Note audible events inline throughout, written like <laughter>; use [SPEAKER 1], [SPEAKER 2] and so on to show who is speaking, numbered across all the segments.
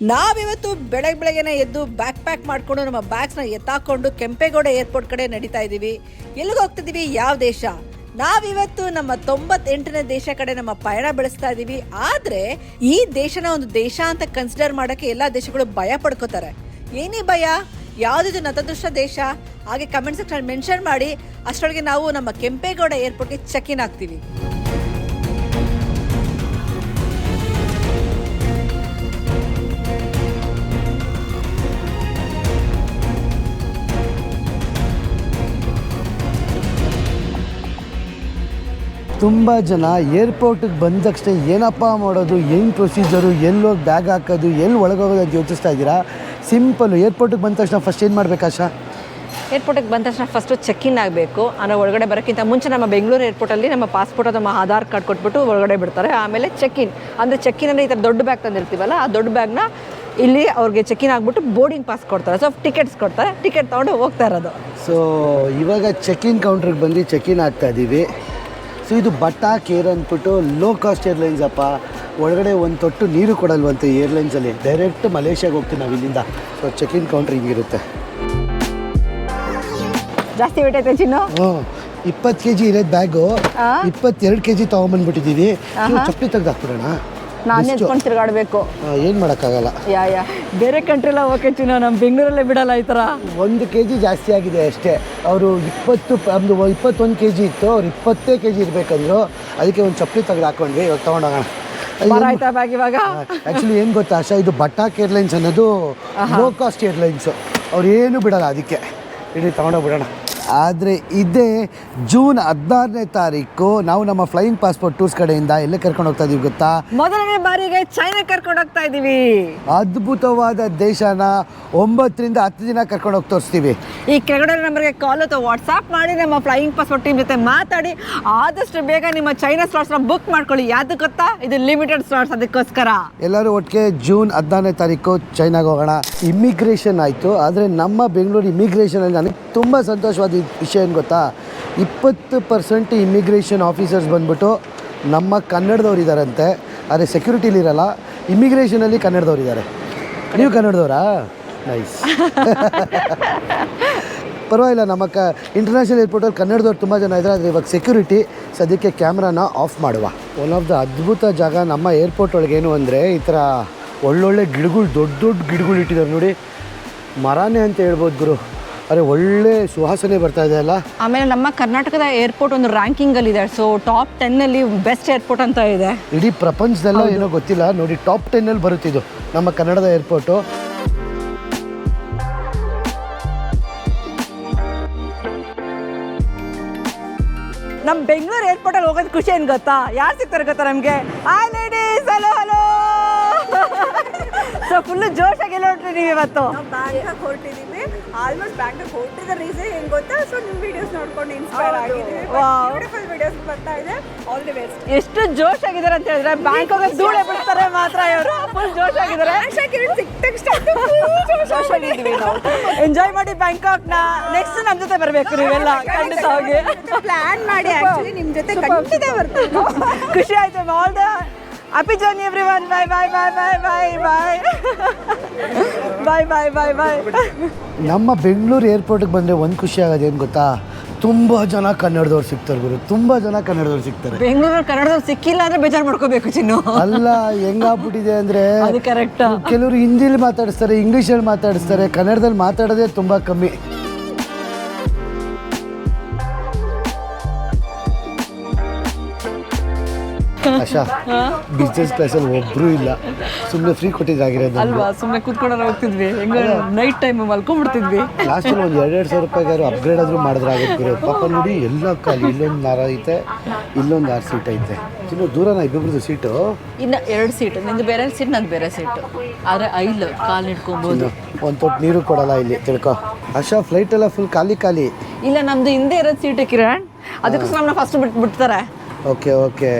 [SPEAKER 1] ನಾವಿವತ್ತು ಬೆಳಗ್ಗೆ ಬೆಳಗ್ಗೆನೆ ಎದ್ದು ಬ್ಯಾಕ್ ಪ್ಯಾಕ್ ಮಾಡ್ಕೊಂಡು ನಮ್ಮ ಬ್ಯಾಗ್ಸ್ನ ಎತ್ತಾಕೊಂಡು ಕೆಂಪೇಗೌಡ ಏರ್ಪೋರ್ಟ್ ಕಡೆ ನಡೀತಾ ಇದ್ದೀವಿ. ಎಲ್ಲಿಗೆ ಹೋಗ್ತಿದ್ದೀವಿ? ಯಾವ ದೇಶ? ನಾವಿವತ್ತು ನಮ್ಮ ತೊಂಬತ್ತೆಂಟನೇ ದೇಶ ಕಡೆ ನಮ್ಮ ಪಯಣ ಬೆಳೆಸ್ತಾ ಇದೀವಿ ಆದ್ರೆ ಈ ದೇಶನ ಒಂದು ದೇಶ ಅಂತ ಕನ್ಸಿಡರ್ ಮಾಡಕ್ಕೆ ಎಲ್ಲಾ ದೇಶಗಳು ಭಯ ಪಡ್ಕೋತಾರೆ. ಏನೇ ಭಯ? ಯಾವುದಿದು ನತದೃಷ್ಟ ದೇಶ? ಹಾಗೆ ಕಮೆಂಟ್ ಸೆಕ್ಷನ್ ಮೆನ್ಷನ್ ಮಾಡಿ, ಅಷ್ಟರೊಳಗೆ ನಾವು ನಮ್ಮ ಕೆಂಪೇಗೌಡ ಏರ್ಪೋರ್ಟ್ಗೆ ಚೆಕ್ ಇನ್ ಆಗ್ತೀವಿ.
[SPEAKER 2] ತುಂಬ ಜನ ಏರ್ಪೋರ್ಟಿಗೆ ಬಂದ ತಕ್ಷಣ ಏನಪ್ಪ ಮಾಡೋದು ಏನು ಪ್ರೊಸೀಜರು ಎಲ್ಲೋಗಿ ಬ್ಯಾಗ್ ಹಾಕೋದು ಎಲ್ಲಿ ಒಳಗೋಗೋದು ಅಂತ ಯೋಚಿಸ್ತಾ ಇದ್ದೀರಾ? ಸಿಂಪಲ್ಲು ಏರ್ಪೋರ್ಟಿಗೆ ಬಂದ ತಕ್ಷಣ ಫಸ್ಟ್ ಏನು ಮಾಡಬೇಕಾಶ ಆಶಾ?
[SPEAKER 3] ಏರ್ಪೋರ್ಟಿಗೆ ಬಂದ ತಕ್ಷಣ ಫಸ್ಟು ಚೆಕ್ ಇನ್ ಆಗಬೇಕು. ಅಂದರೆ ಒಳಗಡೆ ಬರೋಕ್ಕಿಂತ ಮುಂಚೆ ನಮ್ಮ ಬೆಂಗಳೂರು ಏರ್ಪೋರ್ಟಲ್ಲಿ ನಮ್ಮ ಪಾಸ್ಪೋರ್ಟ್ ಅಥವಾ ಆಧಾರ್ ಕಾರ್ಡ್ ಕೊಟ್ಬಿಟ್ಟು ಒಳಗಡೆ ಬಿಡ್ತಾರೆ. ಆಮೇಲೆ ಚೆಕ್ ಇನ್ ಅಂದರೆ ಚೆಕ್ ಇನ್ ಅಂದರೆ ಈ ಥರ ದೊಡ್ಡ ಬ್ಯಾಗ್ ತಂದಿರ್ತೀವಲ್ಲ ಆ ದೊಡ್ಡ ಬ್ಯಾಗ್ನ ಇಲ್ಲಿ ಅವ್ರಿಗೆ ಚೆಕ್ ಇನ್ ಆಗಿಬಿಟ್ಟು ಬೋರ್ಡಿಂಗ್ ಪಾಸ್ ಕೊಡ್ತಾರೆ. ಸೊ ಟಿಕೆಟ್ಸ್ ಕೊಡ್ತಾರೆ. ಟಿಕೆಟ್ ತೊಗೊಂಡು ಹೋಗ್ತಾ ಇರೋದು.
[SPEAKER 2] ಸೊ ಇವಾಗ ಚೆಕ್-ಇನ್ ಕೌಂಟ್ರಿಗೆ ಬಂದು ಚೆಕ್-ಇನ್ ಆಗ್ತಾ ಇದ್ದೀವಿ ಸೊ ಇದು ಬಟ್ಟಾ ಕೇರ್ ಅಂದ್ಬಿಟ್ಟು ಲೋ ಕಾಸ್ಟ್ ಏರ್ಲೈನ್ಸ್ ಅಪ್ಪ. ಒಳಗಡೆ ಒಂದು ತೊಟ್ಟು ನೀರು ಕೊಡಲ್ವಂತೆ ಏರ್ಲೈನ್ಸಲ್ಲಿ ಡೈರೆಕ್ಟ್ ಮಲೇಷ್ಯಾಗೆ ಹೋಗ್ತೀವಿ ನಾವು ಇಲ್ಲಿಂದ. ಸೊ ಚೆಕ್-ಇನ್ ಕೌಂಟ್ರ್ ಹಿಂಗಿರುತ್ತೆ
[SPEAKER 3] ಜಾಸ್ತಿ ಬಿಟ್ಟೈತೆ ಐತೆ ಚಿನ್ನು?
[SPEAKER 2] ಹ್ಞೂ. ಇಪ್ಪತ್ತು ಕೆ ಜಿ ಇರೋದು ಬ್ಯಾಗು? ಇಪ್ಪತ್ತೆರಡು ಕೆ ಜಿ ತೊಗೊಂಬಂದ್ಬಿಟ್ಟಿದ್ದೀವಿ ಚಪ್ಪಲಿ ತೆಗ್ದು ಹಾಕ್ಬಿಡೋಣ.
[SPEAKER 3] ನಾನು ಎತ್ಕೊಂಡು ತಿರುಗಾಡಬೇಕು.
[SPEAKER 2] ಏನು ಮಾಡೋಕ್ಕಾಗಲ್ಲ.
[SPEAKER 3] ಯಾ ಯಾ. ಬೇರೆ ಕಂಟ್ರಿಲ್ಲ ಓಕೆ ಚಿನ್ನು ನಮ್ಮ ಬೆಂಗಳೂರಲ್ಲೇ ಬಿಡಲ್ಲ ಈ ಥರ. ಒಂದು
[SPEAKER 2] ಕೆ ಜಿ ಜಾಸ್ತಿ ಆಗಿದೆ ಅಷ್ಟೇ. ಅವರು ಇಪ್ಪತ್ತು ಒಂದು ಇಪ್ಪತ್ತೊಂದು ಕೆ ಜಿ ಇತ್ತು ಅವ್ರು ಇಪ್ಪತ್ತೇ ಕೆ ಜಿ ಇರಬೇಕಂದ್ರು ಅದಕ್ಕೆ ಒಂದು ಚಪ್ಪಲಿ ತೆಗೆದು ಹಾಕೊಂಡ್ವಿ ಇವಾಗ ತೊಗೊಂಡೋಗೋಣ.
[SPEAKER 3] ಆಯ್ತಾ ಬ್ಯಾಗ್ ಇವಾಗ?
[SPEAKER 2] ಆ್ಯಕ್ಚುಲಿ ಏನು ಗೊತ್ತಾ ಆಶಾ ಇದು ಬಟಾಕ್ ಏರ್ಲೈನ್ಸ್ ಅನ್ನೋದು ಲೋ ಕಾಸ್ಟ್ ಏರ್ಲೈನ್ಸು ಅವ್ರು ಏನು ಬಿಡಲ್ಲ ಅದಕ್ಕೆ. ಇಡೀ ತೊಗೊಂಡೋಗ್ಬಿಡೋಣ ಆದರೆ ಇದೇ ಜೂನ್ ಹದಿನಾರನೇ ತಾರೀಕು ನಾವು ನಮ್ಮ ಫ್ಲೈಯಿಂಗ್ ಪಾಸ್ಪೋರ್ಟ್ ಟೂರ್ಸ್ ಕಡೆಯಿಂದ ಎಲ್ಲೇ ಕರ್ಕೊಂಡು ಹೋಗ್ತಾ ಇದೀವಿ ಗೊತ್ತಾ?
[SPEAKER 3] ಮೊದಲನೇ ಬಾರಿಗೆ ಚೈನಾ ಕರ್ಕೊಂಡು ಹೋಗ್ತಾ ಇದ್ದೀವಿ
[SPEAKER 2] ಅದ್ಭುತವಾದ ದೇಶನ ಒಂಬತ್ತರಿಂದ ಹತ್ತು ದಿನ ಕರ್ಕೊಂಡು ಹೋಗಿ ತೋರಿಸ್ತೀವಿ.
[SPEAKER 3] ಈ ಕೆಳಗಡೆ ನಂಬರ್ಗೆ ಕಾಲ್ ಅಥವಾ ವಾಟ್ಸಾಪ್ ಮಾಡಿ ನಮ್ಮ ಫ್ಲೈಯಿಂಗ್ ಪಾಸ್ಪೋರ್ಟ್ ಟೀಮ್ ಜೊತೆ ಮಾತಾಡಿ ಆದಷ್ಟು ಬೇಗ ನಿಮ್ಮ ಚೈನಾ ಸ್ಲಾಟ್ಸ್ನ ಬುಕ್ ಮಾಡ್ಕೊಳ್ಳಿ. ಯಾವ್ದು ಗೊತ್ತಾ? ಇದು ಲಿಮಿಟೆಡ್ ಸ್ಲಾಟ್ಸ್ ಅದಕ್ಕೋಸ್ಕರ.
[SPEAKER 2] ಎಲ್ಲರೂ ಒಟ್ಟಿಗೆ ಜೂನ್ ಹದಿನಾರನೇ ತಾರೀಕು ಚೈನಾಗೆ ಹೋಗೋಣ. ಇಮಿಗ್ರೇಷನ್ ಆಯಿತು ಆದರೆ ನಮ್ಮ ಬೆಂಗಳೂರು ಇಮಿಗ್ರೇಷನಲ್ಲಿ ನನಗೆ ತುಂಬ ಸಂತೋಷವಾದ ವಿಷಯ ಏನು ಗೊತ್ತಾ? ಇಪ್ಪತ್ತು ಪರ್ಸೆಂಟ್ ಇಮಿಗ್ರೇಷನ್ ಆಫೀಸರ್ಸ್ ಬಂದ್ಬಿಟ್ಟು ನಮ್ಮ ಕನ್ನಡದವ್ರು ಇದ್ದಾರಂತೆ ಆದರೆ ಸೆಕ್ಯೂರಿಟಿಲಿ ಇರಲ್ಲ ಇಮಿಗ್ರೇಷನಲ್ಲಿ ಕನ್ನಡದವ್ರು ಇದ್ದಾರೆ ನೀವು ಕನ್ನಡದವರಾ? ನೈಸ್ <laughs> ಪರವಾಗಿಲ್ಲ, ನಮ್ಮ ಕ ಇಂಟರ್ನ್ಯಾಷನಲ್ ಏರ್ಪೋರ್ಟಲ್ಲಿ ಕನ್ನಡದವ್ರು ತುಂಬ ಜನ ಇದ್ದಾರೆ ಆದರೆ ಇವಾಗ ಸೆಕ್ಯೂರಿಟಿ ಸದ್ಯಕ್ಕೆ ಕ್ಯಾಮ್ರಾನ ಆಫ್ ಮಾಡುವ. ಒನ್ ಆಫ್ ದ ಅದ್ಭುತ ಜಾಗ ನಮ್ಮ ಏರ್ಪೋರ್ಟ್ ಒಳಗೆ ಏನು ಅಂದರೆ, ಈ ಥರ ಒಳ್ಳೊಳ್ಳೆ ಗಿಡಗಳು, ದೊಡ್ಡ ದೊಡ್ಡ ಗಿಡಗಳು ಇಟ್ಟಿದ್ದಾರೆ ನೋಡಿ. ಮರನೇ ಅಂತ ಹೇಳ್ಬೋದು ಗುರು. ಅರೆ ಒಳ್ಳೆ ಸುವಾಸನೆ ಬರ್ತಾ ಇದೆ ಅಲ್ಲ?
[SPEAKER 3] ಆಮೇಲೆ ನಮ್ಮ ಕರ್ನಾಟಕದ ಏರ್ಪೋರ್ಟ್ ಒಂದು ರ್ಯಾಂಕಿಂಗ್ ಅಲ್ಲಿ ಇದೆ ಸೊ ಟಾಪ್ ಟೆನ್ ಅಲ್ಲಿ ಬೆಸ್ಟ್ ಏರ್ಪೋರ್ಟ್ ಅಂತ ಇದೆ.
[SPEAKER 2] ಇಡೀ ಪ್ರಪಂಚದಲ್ಲ ಏನೋ ಗೊತ್ತಿಲ್ಲ. ನೋಡಿ ಟಾಪ್ ಟೆನ್ನಲ್ಲಿ ಬರುತ್ತಿದ್ದು ನಮ್ಮ ಕನ್ನಡದ ಏರ್ಪೋರ್ಟು.
[SPEAKER 3] ನಮ್ಮ ಬೆಂಗಳೂರು ಏರ್ಪೋರ್ಟ್ ಅಲ್ಲಿ ಹೋಗೋದು ಖುಷಿ ಏನ್ ಗೊತ್ತಾ? ಯಾರು ಸಿಗ್ತಾರೆ ಗೊತ್ತಾ ನಮಗೆ? Hi ladies hello hello so full ಜೋಶಾಗಿ ಹೊರಟ್ರಿ ನೀವು ಇವತ್ತು?
[SPEAKER 4] ಬ್ಯಾಂಕಾಕ್ ಹೊರಟಿದ್ದೀವಿ ಆಲ್ಮೋಸ್ಟ್ ಬ್ಯಾಂಕಾಕ್ ಹೊರಟಿದ ರೀಸನ್ ಏನ್ ಗೊತ್ತಾ? ಸೊ ನಿಮ್ ವಿಡಿಯೋಸ್ ನೋಡ್ಕೊಂಡು ಇನ್ಸ್ಪೈರ್
[SPEAKER 3] ಆಗಿದ್ದೀವಿ.
[SPEAKER 4] ಬ್ಯೂಟಿಫುಲ್ ವಿಡಿಯೋಸ್ ಬರ್ತಾ ಇದೆ. ಆಲ್ ದಿ ಬೆಸ್ಟ್
[SPEAKER 3] ಎಷ್ಟು ಜೋಶ್ ಆಗಿದ್ದಾರೆ ಅಂತ ಹೇಳಿದ್ರೆ ಬ್ಯಾಂಕಾಗ ಧೂಳೆ ಬಿಡ್ತಾರೆ ಮಾತ್ರ ಇವರು. ಫುಲ್ ಜೋಶ್ ಆಗಿದ್ದಾರೆ. ಎಂಜಾಯ್ ಮಾಡಿ ಬ್ಯಾಂಕಾಕ್ನ ನೆಕ್ಸ್ಟ್ ನಮ್ಮ ಜೊತೆ ಬರಬೇಕು ನೀವೆಲ್ಲ. ಹೋಗಿ.
[SPEAKER 4] ಪ್ಲಾನ್ ಮಾಡಿ ಆಕ್ಚುಲಿ ನಿಮ್ ಜೊತೆ ಖಂಡಿತ ಬರ್ತೀವಿ.
[SPEAKER 3] ಖುಷಿ ಆಯ್ತು all the Happy journey everyone. Bye bye bye bye bye bye bye bye bye bye
[SPEAKER 2] ನಮ್ಮ ಬೆಂಗಳೂರು ಏರ್ಪೋರ್ಟಿಗೆ ಬಂದರೆ ಒಂದು ಖುಷಿ ಆಗೋದೇನು ಗೊತ್ತಾ? ತುಂಬ ಜನ ಕನ್ನಡದವ್ರು ಸಿಗ್ತಾರೆ ಗುರು. ತುಂಬ ಜನ ಕನ್ನಡದವ್ರು ಸಿಗ್ತಾರೆ.
[SPEAKER 3] ಬೆಂಗಳೂರಲ್ಲಿ ಕನ್ನಡದವ್ರು ಸಿಕ್ಕಿಲ್ಲ ಅಂದ್ರೆ ಬೇಜಾರು ಮಾಡ್ಕೋಬೇಕು ಚಿನ್ನು.
[SPEAKER 2] ಅಲ್ಲ ಹೆಂಗಾಗ್ಬಿಟ್ಟಿದೆ ಅಂದರೆ
[SPEAKER 3] ಅದು ಕರೆಕ್ಟ್
[SPEAKER 2] ಕೆಲವರು ಹಿಂದಿಲಿ ಮಾತಾಡಿಸ್ತಾರೆ ಇಂಗ್ಲೀಷಲ್ಲಿ ಮಾತಾಡಿಸ್ತಾರೆ ಕನ್ನಡದಲ್ಲಿ ಮಾತಾಡೋದೇ ತುಂಬ ಕಮ್ಮಿ. ಆಶಾ ಬಿಸ್ನೆಸ್ ಕ್ಲಾಸಲ್ಲಿ ಒಬ್ಬರೂ ಇಲ್ಲ. ಸುಮ್ಮನೆ ಫ್ರೀ ಕೊಟ್ಟಿದ್ದಾಗಿರೋದು
[SPEAKER 3] ಅಲ್ವಾ? ಸುಮ್ಮನೆ ಕೂತ್ಕೊಂಡು ಹೋಗ್ತಿದ್ವಿ. ಹೆಂಗ ನೈಟ್ ಟೈಮ್ ಮಲ್ಕೊಂಡ್ಬಿಡ್ತಿದ್ವಿ.
[SPEAKER 2] ಲಾಸ್ಟಲ್ಲಿ ಒಂದು ಎರಡೆರಡು ಸಾವಿರ ರೂಪಾಯಿಗಾರು ಅಪ್ಗ್ರೇಡ್ ಆದರೂ ಮಾಡಿದ್ರೆ ಆಗುತ್ತೆ ಪಾಪ ನೋಡಿ ಎಲ್ಲ ಖಾಲಿ. ಇಲ್ಲೊಂದು ನಾರ ಐತೆ ಇಲ್ಲೊಂದು ಆರು ಸೀಟ್ ಐತೆ. ಇನ್ನು ದೂರನ ಇಬ್ಬರದ್ದು ಸೀಟು
[SPEAKER 3] ಇನ್ನು ಎರಡು ಸೀಟ್ ನಿಂದು ಬೇರೆ ಸೀಟ್ ನಂದು ಬೇರೆ ಸೀಟ್ ಆದರೆ ಐಲ್ ಕಾಲು ಇಟ್ಕೊಬೋದು
[SPEAKER 2] ಒಂದು ತೊಟ್ಟು ನೀರು ಕೊಡಲ್ಲ ಇಲ್ಲಿ. ತಿಳ್ಕೊ. ಅಶಾ ಫ್ಲೈಟ್ ಎಲ್ಲ ಫುಲ್ ಖಾಲಿ ಖಾಲಿ.
[SPEAKER 3] ಇಲ್ಲ ನಮ್ದು ಹಿಂದೆ ಇರೋದು ಸೀಟ್ ಕಿರಣ್. ಅದಕ್ಕೋಸ್ಕರ ನಮ್ಮನ್ನ ಫಸ್ಟ್ ಬಿಟ್ಟು ಬಿಡ್ತಾರೆ
[SPEAKER 2] ಓಕೆ ಓಕೆ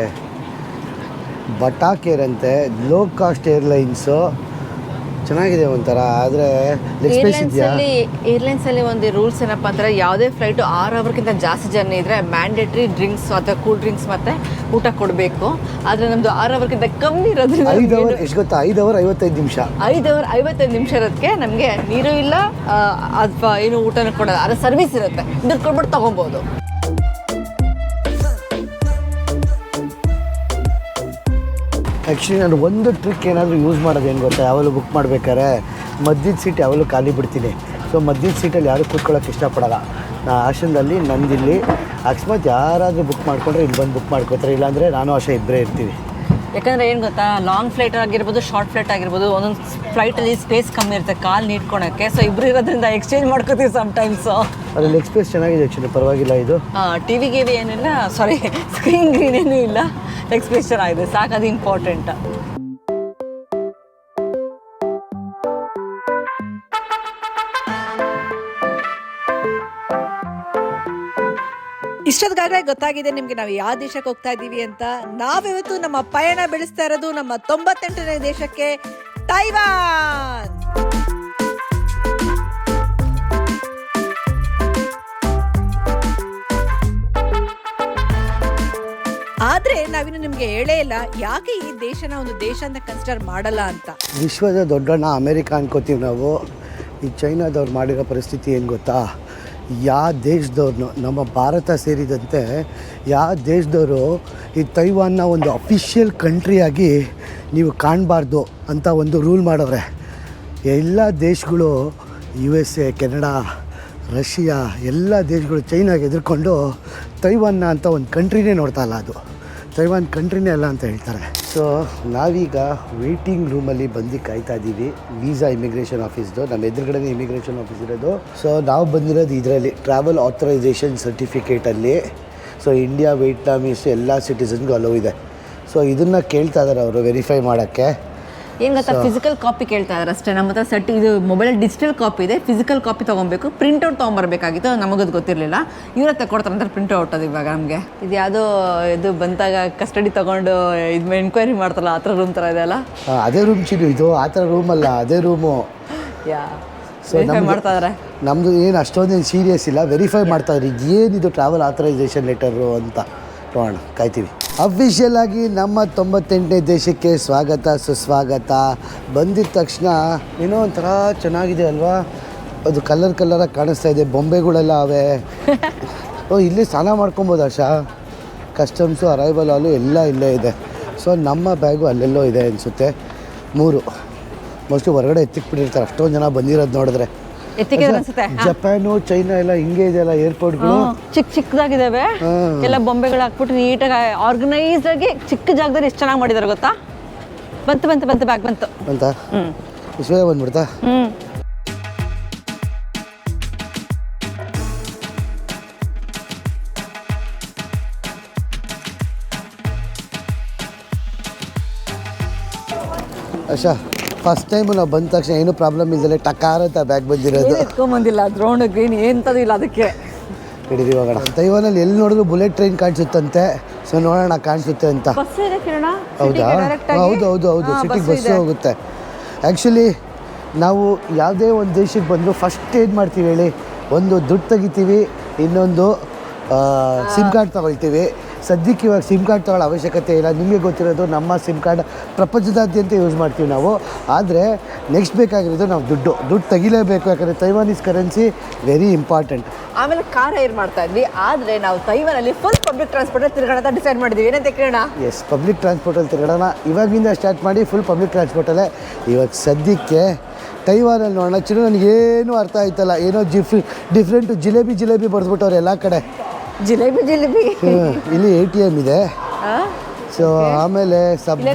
[SPEAKER 2] ಬಟಾಕ್ ಏರ್ ಅಂತೆ ಲೋ ಕಾಸ್ಟ್ ಏರ್ಲೈನ್ಸು ಚೆನ್ನಾಗಿದೆ ಒಂಥರ ಆದರೆ ಇದೆಯಾ?
[SPEAKER 3] ಅಲ್ಲಿ ಏರ್ಲೈನ್ಸ್ ಅಲ್ಲಿ ಒಂದು ರೂಲ್ಸ್ ಏನಪ್ಪಾ ಅಂದ್ರೆ ಯಾವುದೇ ಫ್ಲೈಟ್ ಆರು ಅವರ್ಗಿಂತ ಜಾಸ್ತಿ ಜರ್ನಿ ಇದ್ರೆ ಮ್ಯಾಂಡೇಟ್ರಿ ಡ್ರಿಂಕ್ಸ್ ಅಥವಾ ಕೂಲ್ ಡ್ರಿಂಕ್ಸ್ ಮತ್ತೆ ಊಟ ಕೊಡಬೇಕು. ಆದ್ರೆ ನಮ್ದು ಆರು ಅವರ್ಗಿಂತ ಕಮ್ಮಿ ಇರೋದ್ರಿಂದ
[SPEAKER 2] ಐದು ಅವರ್ ಎಷ್ಟು ಗೊತ್ತಾ? ಐದು ಅವರ್ ಐವತ್ತೈದು ನಿಮಿಷ.
[SPEAKER 3] ಐದು ಅವರ್ ಐವತ್ತೈದು ನಿಮಿಷ ಇರೋದಕ್ಕೆ ನಮಗೆ ನೀರು ಇಲ್ಲ ಅಥವಾ ಏನು ಊಟನೂ ಕೊಡೋಲ್ಲ. ಆದರೆ ಸರ್ವಿಸ್ ಇರುತ್ತೆ. ದುಡ್ಡು ಕೊಟ್ಬಿಟ್ಟು ತಗೊಬೋದು.
[SPEAKER 2] ಆ್ಯಕ್ಚುಲಿ ನಾನು ಒಂದು ಟ್ರಿಕ್ ಏನಾದರೂ ಯೂಸ್ ಮಾಡೋದು ಏನು ಗೊತ್ತಾ? ಯಾವಾಗಲೂ ಬುಕ್ ಮಾಡ್ಬೇಕಾದ್ರೆ ಮಧ್ಯದ ಸೀಟ್ ಯಾವಾಗಲೂ ಖಾಲಿ ಬಿಡ್ತೀನಿ. ಸೊ ಮಧ್ಯದ ಸೀಟಲ್ಲಿ ಯಾರೂ ಕೂತ್ಕೊಳ್ಳೋಕೆ ಇಷ್ಟಪಡಲ್ಲ. ನಾ ಹಾಸನದಲ್ಲಿ ನಂದಿಲ್ಲಿ ಅಕಸ್ಮಾತ್ ಯಾರಾದರೂ ಬುಕ್ ಮಾಡ್ಕೊಂಡ್ರೆ ಇಲ್ಲಿ ಬಂದು ಬುಕ್ ಮಾಡ್ಕೋತಾರೆ. ಇಲ್ಲಾಂದರೆ ನಾನು ಆಶೆ ಇಬ್ಬರೇ ಇರ್ತೀವಿ
[SPEAKER 3] ಯಾಕಂದರೆ ಏನು ಗೊತ್ತಾ? ಲಾಂಗ್ ಫ್ಲೈಟ್ ಆಗಿರ್ಬೋದು ಶಾರ್ಟ್ ಫ್ಲೈಟ್ ಆಗಿರ್ಬೋದು ಒಂದೊಂದು ಫ್ಲೈಟಲ್ಲಿ ಸ್ಪೇಸ್ ಕಮ್ಮಿ ಇರುತ್ತೆ ಕಾಲು ನೀಡ್ಕೊಳಕ್ಕೆ ಸೊ ಇಬ್ರು ಇರೋದ್ರಿಂದ ಎಕ್ಸ್ಚೇಂಜ್ ಮಾಡ್ಕೋತೀವಿ ಸಮ್ಟೈಮ್ಸ್
[SPEAKER 2] ಅದ್ರಲ್ಲಿ ಲೆಗ್ ಸ್ಪೇಸ್ ಚೆನ್ನಾಗಿದೆ ಆ್ಯಕ್ಚುಲಿ ಪರವಾಗಿಲ್ಲ ಇದು.
[SPEAKER 3] ಟಿ ವಿ ಗಿವಿ ಏನಿಲ್ಲ ಸಾರಿ ಸ್ಕ್ರೀನ್ ಗ್ರೀನ್ ಏನೂ ಇಲ್ಲ. ಎಕ್ಸ್ಪೀರಿಯನ್ಸ್ ಆಗಿದೆ. ಸಾಕು, ಅದು ಇಂಪಾರ್ಟೆಂಟ್
[SPEAKER 1] ಇಷ್ಟೊತ್ತಿಗಾಗಲೇ ಗೊತ್ತಾಗಿದೆ ನಿಮ್ಗೆ ನಾವು ಯಾವ ದೇಶಕ್ಕೆ ಹೋಗ್ತಾ ಇದ್ದೀವಿ ಅಂತ. ನಾವಿವತ್ತು ನಮ್ಮ ಪಯಣ ಬೆಳೆಸ್ತಾ ಇರೋದು ನಮ್ಮ ತೊಂಬತ್ತೆಂಟನೇ ದೇಶಕ್ಕೆ, ತೈವಾನ್! ಆದ್ರೆ ನಾವಿನ್ನು ನಿಮ್ಗೆ ಹೇಳೇ ಇಲ್ಲ, ಯಾಕೆ ಈ ದೇಶನ ಒಂದು ದೇಶ ಅಂತ ಕನ್ಸಿಡರ್ ಮಾಡಲ್ಲ ಅಂತ?
[SPEAKER 2] ವಿಶ್ವದ ದೊಡ್ಡಣ್ಣ, ಅಮೆರಿಕ ಅನ್ಕೋತೀವಿ ನಾವು. ಈ ಚೈನಾದವ್ರು ಮಾಡಿರೋ ಪರಿಸ್ಥಿತಿ ಏನು ಗೊತ್ತಾ? ಯಾವ ದೇಶದವ್ರನ್ನು ನಮ್ಮ ಭಾರತ ಸೇರಿದಂತೆ ಯಾವ ದೇಶದವರು ಈ ತೈವಾನ್ನ ಒಂದು ಅಫಿಷಿಯಲ್ ಕಂಟ್ರಿಯಾಗಿ ನೀವು ಕಾಣಬಾರ್ದು ಅಂತ ಒಂದು ರೂಲ್ ಮಾಡವ್ರೆ. ಎಲ್ಲ ದೇಶಗಳು U S A Canada, Russia, ಎಲ್ಲ ದೇಶಗಳು ಚೈನಾಗೆ ಎದುರ್ಕೊಂಡು ತೈವಾನ್ನ ಅಂತ ಒಂದು ಕಂಟ್ರಿನೇ ನೋಡ್ತಾ ಇಲ್ಲ ಅದು. ತೈವಾನ್ ಕಂಟ್ರಿನೇ ಅಲ್ಲ ಅಂತ ಹೇಳ್ತಾರೆ. ಸೊ ನಾವೀಗ ವೇಟಿಂಗ್ ರೂಮಲ್ಲಿ ಬಂದು ಕಾಯ್ತಾ ಇದ್ದೀವಿ ವೀಸಾ ಇಮಿಗ್ರೇಷನ್ ಆಫೀಸ್ದು ನಮ್ಮ ಎದುರುಗಡೆನೇ ಇಮಿಗ್ರೇಷನ್ ಆಫೀಸ್ ಇರೋದು. ಸೊ ನಾವು ಬಂದಿರೋದು ಇದರಲ್ಲಿ ಟ್ರಾವೆಲ್ ಆಥರೈಸೇಷನ್ ಸರ್ಟಿಫಿಕೇಟಲ್ಲಿ ಸೊ ಇಂಡಿಯಾ ವೇಟ್ನಾಮೀಸ್ ಎಲ್ಲ ಸಿಟಿಸನ್ಗೂ ಅಲೋ ಇದೆ. ಸೊ ಇದನ್ನು ಕೇಳ್ತಾ ಇದ್ದಾರೆ ಅವರು ವೆರಿಫೈ ಮಾಡೋಕ್ಕೆ.
[SPEAKER 3] ಏನು ಗೊತ್ತಾ ಫಿಸಿಕಲ್ ಕಾಪಿ ಕೇಳ್ತಾ ಇದ್ದಾರೆ ಅಷ್ಟೇ. ನಮ್ಮ ಹತ್ರ ಸೆಟ್ ಇದು ಮೊಬೈಲ್ ಡಿಜಿಟಲ್ ಕಾಪಿ ಇದೆ. ಫಿಸಿಕಲ್ ಕಾಪಿ ತೊಗೊಬೇಕು. ಪ್ರಿಂಟ್ಔಟ್ ತೊಗೊಂಬರ್ಬೇಕಾಗಿತ್ತು. ನಮಗದು ಗೊತ್ತಿರಲಿಲ್ಲ. ಇವ್ರ ಪ್ರಿಂಟ್ ಔಟ್ ಅದು ಇವಾಗ ನಮಗೆ. ಇದು ಯಾವುದೋ ಇದು ಬಂದಾಗ ಕಸ್ಟಡಿ ತೊಗೊಂಡು ಇದು ಎನ್ಕ್ವೈರಿ ಮಾಡ್ತಾರಲ್ಲ ಆ ಥರ ರೂಮ್ ಥರ ಇದೆ ಅಲ್ಲ?
[SPEAKER 2] ಅದೇ ರೂಮ್ ಚಿನ್ನು. ಇದು ಆ ಥರ ಅಲ್ಲ ಅದೇ ರೂಮು
[SPEAKER 3] ಯಾ
[SPEAKER 2] ಸೊ
[SPEAKER 3] ವೆರಿಫೈ ಮಾಡ್ತಾ ಇದ್ದಾರೆ
[SPEAKER 2] ನಮ್ಮದು ಏನು ಅಷ್ಟೊಂದೇನು ಸೀರಿಯಸ್ ಇಲ್ಲ. ವೆರಿಫೈ ಮಾಡ್ತಾ ಇದ್ರಿ. ಏನಿದು ಟ್ರಾವೆಲ್ ಆಥರೈಸೇಷನ್ ಲೆಟರು ಅಂತ. ನೋಡೋಣ ಕಾಯ್ತೀವಿ. ಅಫಿಷಿಯಲ್ ಆಗಿ ನಮ್ಮ ತೊಂಬತ್ತೆಂಟನೇ ದೇಶಕ್ಕೆ ಸ್ವಾಗತ ಸುಸ್ವಾಗತ. ಬಂದಿದ ತಕ್ಷಣ ಏನೋ ಒಂಥರ ಚೆನ್ನಾಗಿದೆ ಅಲ್ವಾ? ಅದು ಕಲರ್ ಕಲರಾಗಿ ಕಾಣಿಸ್ತಾ ಇದೆ ಬೊಂಬೆಗಳೆಲ್ಲ ಅವೆ. <laughs> ಓ ಇಲ್ಲಿ ಸ್ನಾನ ಮಾಡ್ಕೊಬೋದು ಆಶಾ. ಕಸ್ಟಮ್ಸು ಅರೈವಲ್ ಹಾಲು ಎಲ್ಲ ಇಲ್ಲೇ ಇದೆ. ಸೊ ನಮ್ಮ ಬ್ಯಾಗು ಅಲ್ಲೆಲ್ಲೋ ಇದೆ ಅನಿಸುತ್ತೆ. ಮೂರು. ಮೋಸ್ಟ್ಲಿ ಹೊರಗಡೆ ಎತ್ತಿಕ್ಬಿಟ್ಟಿರ್ತಾರೆ ಅಷ್ಟೊಂದು ಜನ ಬಂದಿರೋದು ನೋಡಿದ್ರೆ.
[SPEAKER 3] ಎತ್ತಿಕಿದ್ರೆ ಅನ್ಸುತ್ತೆ.
[SPEAKER 2] ಜಪಾನು ಚೈನಾ ಎಲ್ಲ ಹಿಂಗೆ ಇದೆಯಲ್ಲ ಏರ್ಪೋರ್ಟ್ಗಳು.
[SPEAKER 3] ಹ್ಮ್. ಚಿಕ್ಕ ಚಿಕ್ಕದಾಗಿದ್ದಾವೆ ಎಲ್ಲ ಬೊಂಬೆಗಳು ಹಾಕ್ಬಿಟ್ಟು ನೀಟಾಗಿ ಆರ್ಗನೈಸ್ ಆಗಿ ಚಿಕ್ಕ ಜಾಗದಲ್ಲಿ ಎಷ್ಟು ಚೆನ್ನಾಗಿ ಮಾಡಿದ್ದಾರೆ ಗೊತ್ತಾ? ಬಂತು ಬಂತು ಬಂತು ಬ್ಯಾಗ್ ಬಂತು.
[SPEAKER 2] ಅಂತ
[SPEAKER 3] ಹ್ಮ್.
[SPEAKER 2] ವಿಶ್ವ ಬಂದ್ಬಿಡ್ತಾ?
[SPEAKER 3] ಹ್ಮ್.
[SPEAKER 2] ಅಶಾ. ಫಸ್ಟ್ ಟೈಮ್ ನಾವು ಬಂದ ತಕ್ಷಣ ಏನು ಪ್ರಾಬ್ಲಮ್ ಇಲ್ದಲೆ ಟಕಾರ ಅಂತ ಬ್ಯಾಗ್ ಬಂದಿರೋದು.
[SPEAKER 3] ಎತ್ಕೊಂಬಂದಿಲ್ಲ? ದ್ರೋಣ ಗ್ರೀನ್ ಎಂಥದ್ದು ಇಲ್ಲ ಅದಕ್ಕೆ.
[SPEAKER 2] ಹಿಡಿದು ಹೋಗೋಣ. ತೈವಾನಲ್ಲಿ ಎಲ್ಲಿ ನೋಡಿದ್ರು ಬುಲೆಟ್ ಟ್ರೈನ್ ಕಾಣಿಸುತ್ತಂತೆ. ಸೊ ನೋಡೋಣ ಕಾಣಿಸುತ್ತೆ ಅಂತ. ಹೌದಾ? ಹೌದು ಹೌದು ಹೌದು. ಸಿಟಿಗೆ ಬಸ್ಸು ಹೋಗುತ್ತೆ. ಆ್ಯಕ್ಚುಲಿ ನಾವು ಯಾವುದೇ ಒಂದು ದೇಶಕ್ಕೆ ಬಂದರೂ ಫಸ್ಟ್ ಏನು ಮಾಡ್ತೀವಿ ಹೇಳಿ? ಒಂದು ದುಡ್ಡು ತೆಗಿತೀವಿ ಇನ್ನೊಂದು ಸಿಮ್ ಕಾರ್ಡ್ ತೊಗೊಳ್ತೀವಿ. ಸದ್ಯಕ್ಕೆ ಇವಾಗ ಸಿಮ್ ಕಾರ್ಡ್ ತಗೊಳ್ಳೋ ಅವಶ್ಯಕತೆ ಇಲ್ಲ. ನಿಮಗೆ ಗೊತ್ತಿರೋದು ನಮ್ಮ ಸಿಮ್ ಕಾರ್ಡ್ ಪ್ರಪಂಚದಾದ್ಯಂತ ಯೂಸ್ ಮಾಡ್ತೀವಿ ನಾವು. ಆದರೆ ನೆಕ್ಸ್ಟ್ ಬೇಕಾಗಿರೋದು ನಾವು ದುಡ್ಡು. ದುಡ್ಡು ತೆಗಿಲೇಬೇಕು. ಯಾಕಂದರೆ ತೈವಾನೀಸ್ ಕರೆನ್ಸಿ ವೆರಿ ಇಂಪಾರ್ಟೆಂಟ್
[SPEAKER 3] ಆಮೇಲೆ ಕಾರ್ ಏರ್ ಮಾಡ್ತಾ ಇದ್ವಿ. ಆದರೆ ನಾವು ತೈವಾನಲ್ಲಿ ಫುಲ್ ಪಬ್ಲಿಕ್ ಟ್ರಾನ್ಸ್ಪೋರ್ಟ್ ತಿರ್ಗೋಣ ಅಂತ ಡಿಸೈಡ್ ಮಾಡಿದ್ವಿ. ಏನಂತ ಕಿರಣ
[SPEAKER 2] ಎಸ್ ಪಬ್ಲಿಕ್ ಟ್ರಾನ್ಸ್ಪೋರ್ಟಲ್ಲಿ ತಿರುಗಾಡೋಣ. ಇವಾಗಿಂದ ಸ್ಟಾರ್ಟ್ ಮಾಡಿ ಫುಲ್ ಪಬ್ಲಿಕ್ ಟ್ರಾನ್ಸ್ಪೋರ್ಟಲ್ಲೇ ಇವಾಗ ಸದ್ಯಕ್ಕೆ ತೈವಾನಲ್ಲಿ ನೋಡೋಣ. ಚಿನ್ನ ನನಗೇನು ಅರ್ಥ ಆಯ್ತಲ್ಲ. ಏನೋ ಜಿಫ್ ಡಿಫ್ರೆಂಟು ಜಿಲೇಬಿ ಜಿಲೇಬಿ ಬರೆದ್ಬಿಟ್ಟವ್ರೆ ಎಲ್ಲ ಕಡೆ.
[SPEAKER 3] ಜಿಲೇಬಿ ಜಿಲೇಬಿ.
[SPEAKER 2] ಇಲ್ಲಿ ಎ ಟಿ ಎಂ ಇದೆ? ಸೊ ಆಮೇಲೆ ಸಬ್ಬೆ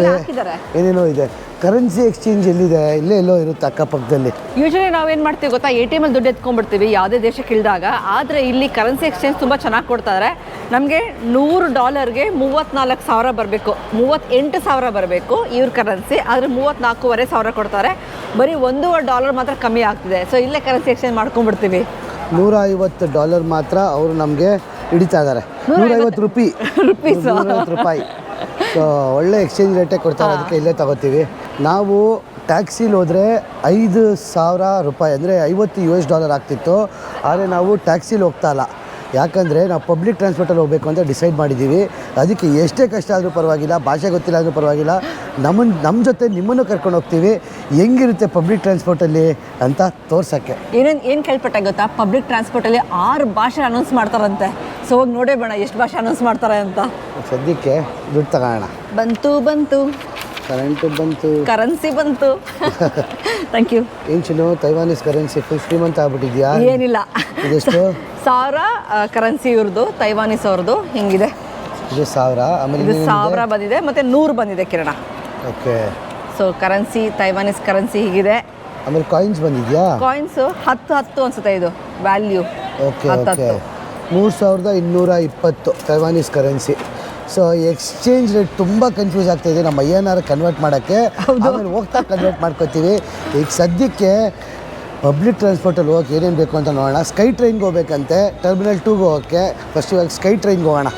[SPEAKER 2] ಏನೇನೋ ಇದೆ. ಕರೆನ್ಸಿ ಎಕ್ಸ್ಚೇಂಜ್ ಎಲ್ಲಿದೆ? ಇಲ್ಲೇ ಎಲ್ಲೋ ಇರುತ್ತೆ ಅಕ್ಕಪಕ್ಕದಲ್ಲಿ.
[SPEAKER 3] ಯೂಶಲಿ ನಾವೇನು ಮಾಡ್ತೀವಿ ಗೊತ್ತಾ? ಎ ಟಿ ಎಮಲ್ಲಿ ದುಡ್ಡು ಎತ್ಕೊಂಡ್ಬಿಡ್ತೀವಿ ಯಾವುದೇ ದೇಶಕ್ಕೆ ಇಳಿದಾಗ ಆದರೆ ಇಲ್ಲಿ ಕರೆನ್ಸಿ ಎಕ್ಸ್ಚೇಂಜ್ ತುಂಬ ಚೆನ್ನಾಗಿ ಕೊಡ್ತಾರೆ ನಮಗೆ ನೂರು ಡಾಲರ್ಗೆ ಮೂವತ್ತ್ನಾಲ್ಕು ಸಾವಿರ ಬರಬೇಕು. ಮೂವತ್ತೆಂಟು ಸಾವಿರ ಬರಬೇಕು ಇವ್ರ ಕರೆನ್ಸಿ ಆದರೆ ಮೂವತ್ತ್ನಾಲ್ಕೂವರೆ ಸಾವಿರ ಕೊಡ್ತಾರೆ. ಬರೀ ಒಂದೂವರೆ ಡಾಲರ್ ಮಾತ್ರ ಕಮ್ಮಿ ಆಗ್ತಿದೆ. ಸೊ ಇಲ್ಲೇ ಕರೆನ್ಸಿ ಎಕ್ಸ್ಚೇಂಜ್ ಮಾಡ್ಕೊಂಡ್ಬಿಡ್ತೀವಿ.
[SPEAKER 2] ನೂರ ಐವತ್ತು ಡಾಲರ್ ಮಾತ್ರ ಅವರು ನಮಗೆ ಹಿಡಿತಾ ಇದ್ದಾರೆ ನೂರೈವತ್ತು ರೂಪಿ. ನೂರೈವತ್ತು ರೂಪಾಯಿ. ಸೊ ಒಳ್ಳೆ ಎಕ್ಸ್ಚೇಂಜ್ ರೇಟೇ ಕೊಡ್ತಾರೆ. ಅದಕ್ಕೆ ಇಲ್ಲೇ ತಗೋತೀವಿ. ನಾವು ಟ್ಯಾಕ್ಸಿಲಿ ಹೋದರೆ ಐದು ಸಾವಿರ ರೂಪಾಯಿ ಅಂದರೆ ಐವತ್ತು ಯು ಎಸ್ ಡಾಲರ್ ಆಗ್ತಿತ್ತು. ಆದರೆ ನಾವು ಟ್ಯಾಕ್ಸಿಲಿ ಹೋಗ್ತಾ ಇಲ್ಲ. ಯಾಕಂದರೆ ನಾವು ಪಬ್ಲಿಕ್ ಟ್ರಾನ್ಸ್ಪೋರ್ಟಲ್ಲಿ ಹೋಗಬೇಕು ಅಂತ ಡಿಸೈಡ್ ಮಾಡಿದ್ದೀವಿ. ಅದಕ್ಕೆ ಎಷ್ಟೇ ಕಷ್ಟ ಆದರೂ ಪರವಾಗಿಲ್ಲ ಭಾಷೆ ಗೊತ್ತಿಲ್ಲ ಆದರೂ ಪರವಾಗಿಲ್ಲ ನಮ್ಮನ್ನು ನಮ್ಮ ಜೊತೆ ನಿಮ್ಮನ್ನು ಕರ್ಕೊಂಡು ಹೋಗ್ತೀವಿ. ಹೆಂಗಿರುತ್ತೆ ಪಬ್ಲಿಕ್ ಟ್ರಾನ್ಸ್ಪೋರ್ಟಲ್ಲಿ ಅಂತ ತೋರ್ಸೋಕ್ಕೆ.
[SPEAKER 3] ಏನೇನು ಏನು ಕೇಳ್ಪಟ್ಟೆ ಗೊತ್ತಾ? ಪಬ್ಲಿಕ್ ಟ್ರಾನ್ಸ್ಪೋರ್ಟಲ್ಲಿ ಆರು ಭಾಷೆ ಅನೌನ್ಸ್ ಮಾಡ್ತಾರಂತೆ. ಸೊ ಹೋಗಿ ನೋಡೇ ಬೇಡ ಎಷ್ಟು ಭಾಷೆ ಅನೌನ್ಸ್ ಮಾಡ್ತಾರೆ ಅಂತ.
[SPEAKER 2] ಸದ್ಯಕ್ಕೆ ದುಡ್ಡು ತಗೋಣ.
[SPEAKER 3] ಬಂತು ಬಂತು.
[SPEAKER 2] ಕರೆಂಟು ಬಂತು.
[SPEAKER 3] ಕರೆನ್ಸಿ ಬಂತು. ಥ್ಯಾಂಕ್ ಯು
[SPEAKER 2] ಏನು ಚಿನ್ನು ತೈವಾನೀಸ್ ಕರೆನ್ಸಿ ಫುಲ್ ಶ್ರೀಮಂತ ಆಗ್ಬಿಟ್ಟಿದ್ಯಾ?
[SPEAKER 3] ಏನಿಲ್ಲ.
[SPEAKER 2] ಇದೆಷ್ಟು? <laughs>
[SPEAKER 3] ಸಾವಿರ ಕರೆನ್ಸಿ ಇವ್ರದ್ದು ತೈವಾನೀಸ್ ಅವ್ರದ್ದು ಹಿಂಗಿದೆ.
[SPEAKER 2] ಇದು ಸಾವಿರ ಆಮೇಲೆ
[SPEAKER 3] ಇದು ಸಾವಿರ ಬಂದಿದೆ ಮತ್ತೆ ನೂರು ಬಂದಿದೆ Kiran.
[SPEAKER 2] Okay.
[SPEAKER 3] So currency Taiwanese currency ಹೀಗಿದೆ.
[SPEAKER 2] ಆಮೇಲೆ ಕಾಯಿನ್ಸ್ ಬಂದಿದ್ಯಾ?
[SPEAKER 3] ಕಾಯಿನ್ಸು ಹತ್ತು ಹತ್ತು ಅನ್ಸುತ್ತೆ ಇದು ವ್ಯಾಲ್ಯೂ
[SPEAKER 2] ಓಕೆ ಓಕೆ. ಮೂರು ಸಾವಿರದ ಇನ್ನೂರ ಇಪ್ಪತ್ತು Taiwanese currency so exchange rate ತುಂಬ ಕನ್ಫ್ಯೂಸ್ ಆಗ್ತಾ ಇದೆ ನಮ್ಮ ಆರ್ ಕನ್ವರ್ಟ್ ಮಾಡೋಕ್ಕೆ. ಆಮೇಲೆ ಹೋಗ್ತಾ ಕನ್ವರ್ಟ್ ಮಾಡ್ಕೋತೀವಿ. ಈಗ ಸದ್ಯಕ್ಕೆ ಪಬ್ಲಿಕ್ ಟ್ರಾನ್ಸ್ಪೋರ್ಟಲ್ಲಿ ಹೋಗಕ್ಕೆ ಏನೇನು ಬೇಕು ಅಂತ ನೋಡೋಣ. ಸ್ಕೈ ಟ್ರೈನ್ಗೆ ಹೋಗ್ಬೇಕಂತೆ. ಟರ್ಮಿನಲ್ ಟೂಗೆ ಹೋಗೋಕ್ಕೆ. ಫಸ್ಟ್ ಇವಾಗ ಸ್ಕೈ ಟ್ರೈನ್ಗೆ ಹೋಗೋಣ.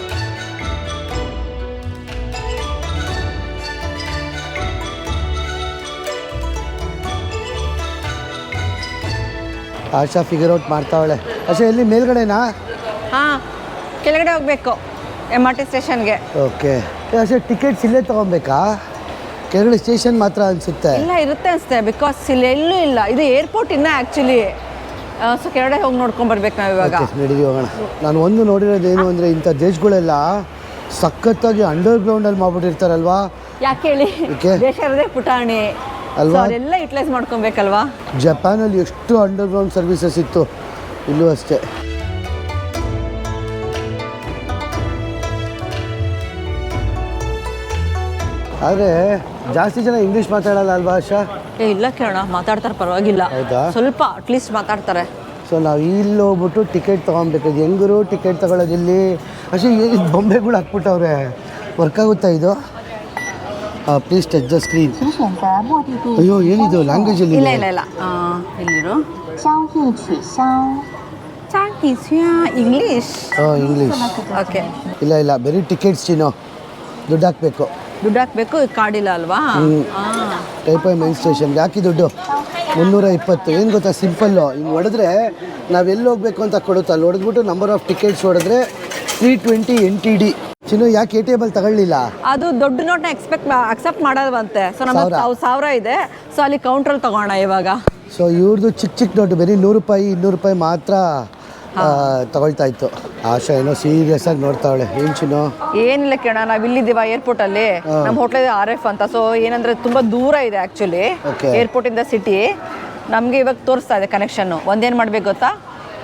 [SPEAKER 2] ಆಶಾ ಫಿಗರ್ ಔಟ್ ಮಾಡ್ತಾವಳೆ. ಆಶಾ ಎಲ್ಲಿ ಮೇಲ್ಗಡೆನಾ?
[SPEAKER 3] ಹಾಂ ಕೆಳಗಡೆ ಹೋಗಬೇಕು. ಎಂ ಆರ್ ಟಿ ಸ್ಟೇಷನ್ಗೆ.
[SPEAKER 2] ಓಕೆ. ಅಷ್ಟೇ ಟಿಕೆಟ್ಸ್ ಇಲ್ಲೇ ತಗೊಬೇಕಾ? ಕೆಳಗಡೆ ಸ್ಟೇಷನ್ ಮಾತ್ರ ಅನಿಸುತ್ತೆ.
[SPEAKER 3] ಇಲ್ಲ ಇರುತ್ತೆ ಅನಿಸುತ್ತೆ. ಬಿಕಾಸ್ ಇಲ್ಲಿ ಎಲ್ಲೂ ಇಲ್ಲ. ಇದು ಏರ್ಪೋರ್ಟ್ ಇನ್ನೂ ಆ್ಯಕ್ಚುಲಿ ಸೊ ಕೆಳಗಡೆ ಹೋಗಿ ನೋಡ್ಕೊಂಡು ಬರ್ಬೇಕು ನಾವು ಇವಾಗ.
[SPEAKER 2] ನಡೀರಿ ಹೋಗೋಣ. ನಾನು ಒಂದು ನೋಡಿರೋದು ಏನು ಅಂದರೆ ಇಂಥ ದೇಶಗಳೆಲ್ಲ ಸಖತ್ತಾಗಿ ಅಂಡರ್ ಗ್ರೌಂಡಲ್ಲಿ ಮಾಡ್ಬಿಟ್ಟಿರ್ತಾರಲ್ವಾ?
[SPEAKER 3] ಯಾಕೆ ಹೇಳಿ? ದೇಶ ಇರೋದೇ ಪುಟಾಣಿ.
[SPEAKER 2] ಅಲ್ವಾ?
[SPEAKER 3] ಎಲ್ಲ ಯುಟಿಲೈಸ್ ಮಾಡ್ಕೊಬೇಕಲ್ವಾ?
[SPEAKER 2] ಜಪಾನಲ್ಲಿ ಎಷ್ಟು ಅಂಡರ್ ಗ್ರೌಂಡ್ ಸರ್ವಿಸಸ್ ಇತ್ತು? ಇಲ್ಲೂ ಅಷ್ಟೇ. ಆದರೆ ಜಾಸ್ತಿ ಜನ ಇಂಗ್ಲೀಷ್ ಮಾತಾಡಲ್ಲ ಅಲ್ವಾ ಆಶಾ
[SPEAKER 3] ಏ ಇಲ್ಲ ಕೇಳೋಣ ಮಾತಾಡ್ತಾರೆ ಪರವಾಗಿಲ್ಲ
[SPEAKER 2] ಹೌದಾ?
[SPEAKER 3] ಸ್ವಲ್ಪ ಅಟ್ಲೀಸ್ಟ್ ಮಾತಾಡ್ತಾರೆ
[SPEAKER 2] ಸೊ ನಾವು ಇಲ್ಲಿ ಹೋಗ್ಬಿಟ್ಟು ಟಿಕೆಟ್ ತೊಗೊಬೇಕು ಇದು ಹೆಂಗರು ಟಿಕೆಟ್ ತೊಗೊಳೋದು ಇಲ್ಲಿ ಅಷ್ಟೇ ಈ ಬೊಂಬೆಗಳು ಹಾಕ್ಬಿಟ್ಟವ್ರೆ ವರ್ಕ್ ಆಗುತ್ತಾ ಇದು ಪ್ಲೀಸ್ ಟಚ್ ದ ಸ್ಕ್ರೀನ್
[SPEAKER 5] 请选择目的地
[SPEAKER 2] ಅಯ್ಯೋ ಏನಿದು ಲ್ಯಾಂಗ್ವೇಜಲ್ಲಿ
[SPEAKER 3] ಇಲ್ಲ ಇಲ್ಲ ಇಲ್ಲ ಆ, ಇಲ್ಲಿರು
[SPEAKER 5] 交易取消。
[SPEAKER 3] ಇಂಗ್ಲೀಷ್
[SPEAKER 2] ಹಾಂ ಇಂಗ್ಲೀಷ್
[SPEAKER 3] ಓಕೆ
[SPEAKER 2] ಇಲ್ಲ ಇಲ್ಲ ಬರೀ ಟಿಕೆಟ್ಸ್ ಚಿನ್ನೋ ದುಡ್ಡು ಹಾಕಬೇಕು
[SPEAKER 3] ದುಡ್ಡು ಹಾಕ್ಬೇಕು ಕಾಡಿಲ್ಲ ಅಲ್ವಾ? ಹಾಂ.
[SPEAKER 2] ಟೈಪ್ ಐ ಮೈನ್ ಸ್ಟೇಷನ್ ಹಾಕಿ ದುಡ್ಡು. ಮುನ್ನೂರ ಇಪ್ಪತ್ತು ಏನು ಗೊತ್ತಾ? ಸಿಂಪಲ್ಲು ಹಿಂಗೆ ಹೊಡೆದ್ರೆ ನಾವು ಎಲ್ಲಿ ಹೋಗ್ಬೇಕು ಅಂತ ಕೊಡುತ್ತೆ ಅಲ್ಲಿ ಹೊಡೆದ್ಬಿಟ್ಟು ನಂಬರ್ ಆಫ್ ಟಿಕೆಟ್ಸ್ ಹೊಡೆದ್ರೆ three twenty N T D ಚಿನ್ನು ಯಾಕೆ ಎ ಟಿ ಎಮಲ್ಲಿ ತಗೊಳ್ಳಿಲ್ಲ?
[SPEAKER 3] ಅದು ದೊಡ್ಡ ನೋಟ್ನ ಎಕ್ಸ್ಪೆಕ್ಟ್ ಅಕ್ಸೆಪ್ಟ್ ಮಾಡಲ್ವಂತೆ. ಸೊ ನಮ್ಮ
[SPEAKER 2] ಸಾವಿರ.
[SPEAKER 3] ಇದೆ. ಸೊ ಅಲ್ಲಿ ಕೌಂಟ್ರಲ್ಲಿ ತಗೋಣ ಇವಾಗ.
[SPEAKER 2] ಸೊ ಇವ್ರದ್ದು ಚಿಕ್ಕ ಚಿಕ್ಕ ನೋಟ್ ಬರೀ ನೂರು ರೂಪಾಯಿ ಇನ್ನೂರು ರೂಪಾಯಿ ಮಾತ್ರ. ತಗೊಳ್ತಾ ಇತ್ತು. ಆಶಾ ಏನೋ ಸೀರಿಯಸ್ ಆಗಿ ನೋಡ್ತಾವಳೆ. ಏನ್ ಚಿನ್ನು?
[SPEAKER 3] ಏನಿಲ್ಲ ಕೇಣ ನಾವು ಇಲ್ಲಿದ್ದೀವ ಏರ್ಪೋರ್ಟ್ ಅಲ್ಲಿ. ನಮ್ಮ ಹೋಟ್ಲ್ ಆರ್ ಎಫ್ ಅಂತ. ಸೊ ಏನಂದ್ರೆ ತುಂಬಾ ದೂರ ಇದೆ ಆಕ್ಚುಲಿ. ಏರ್ಪೋರ್ಟ್ ಇಂದ ಸಿಟಿ ನಮಗೆ ಇವಾಗ ತೋರಿಸ್ತಾ ಇದೆ ಕನೆಕ್ಷನ್ ಒಂದೇನ್ ಮಾಡ್ಬೇಕು ಗೊತ್ತಾ?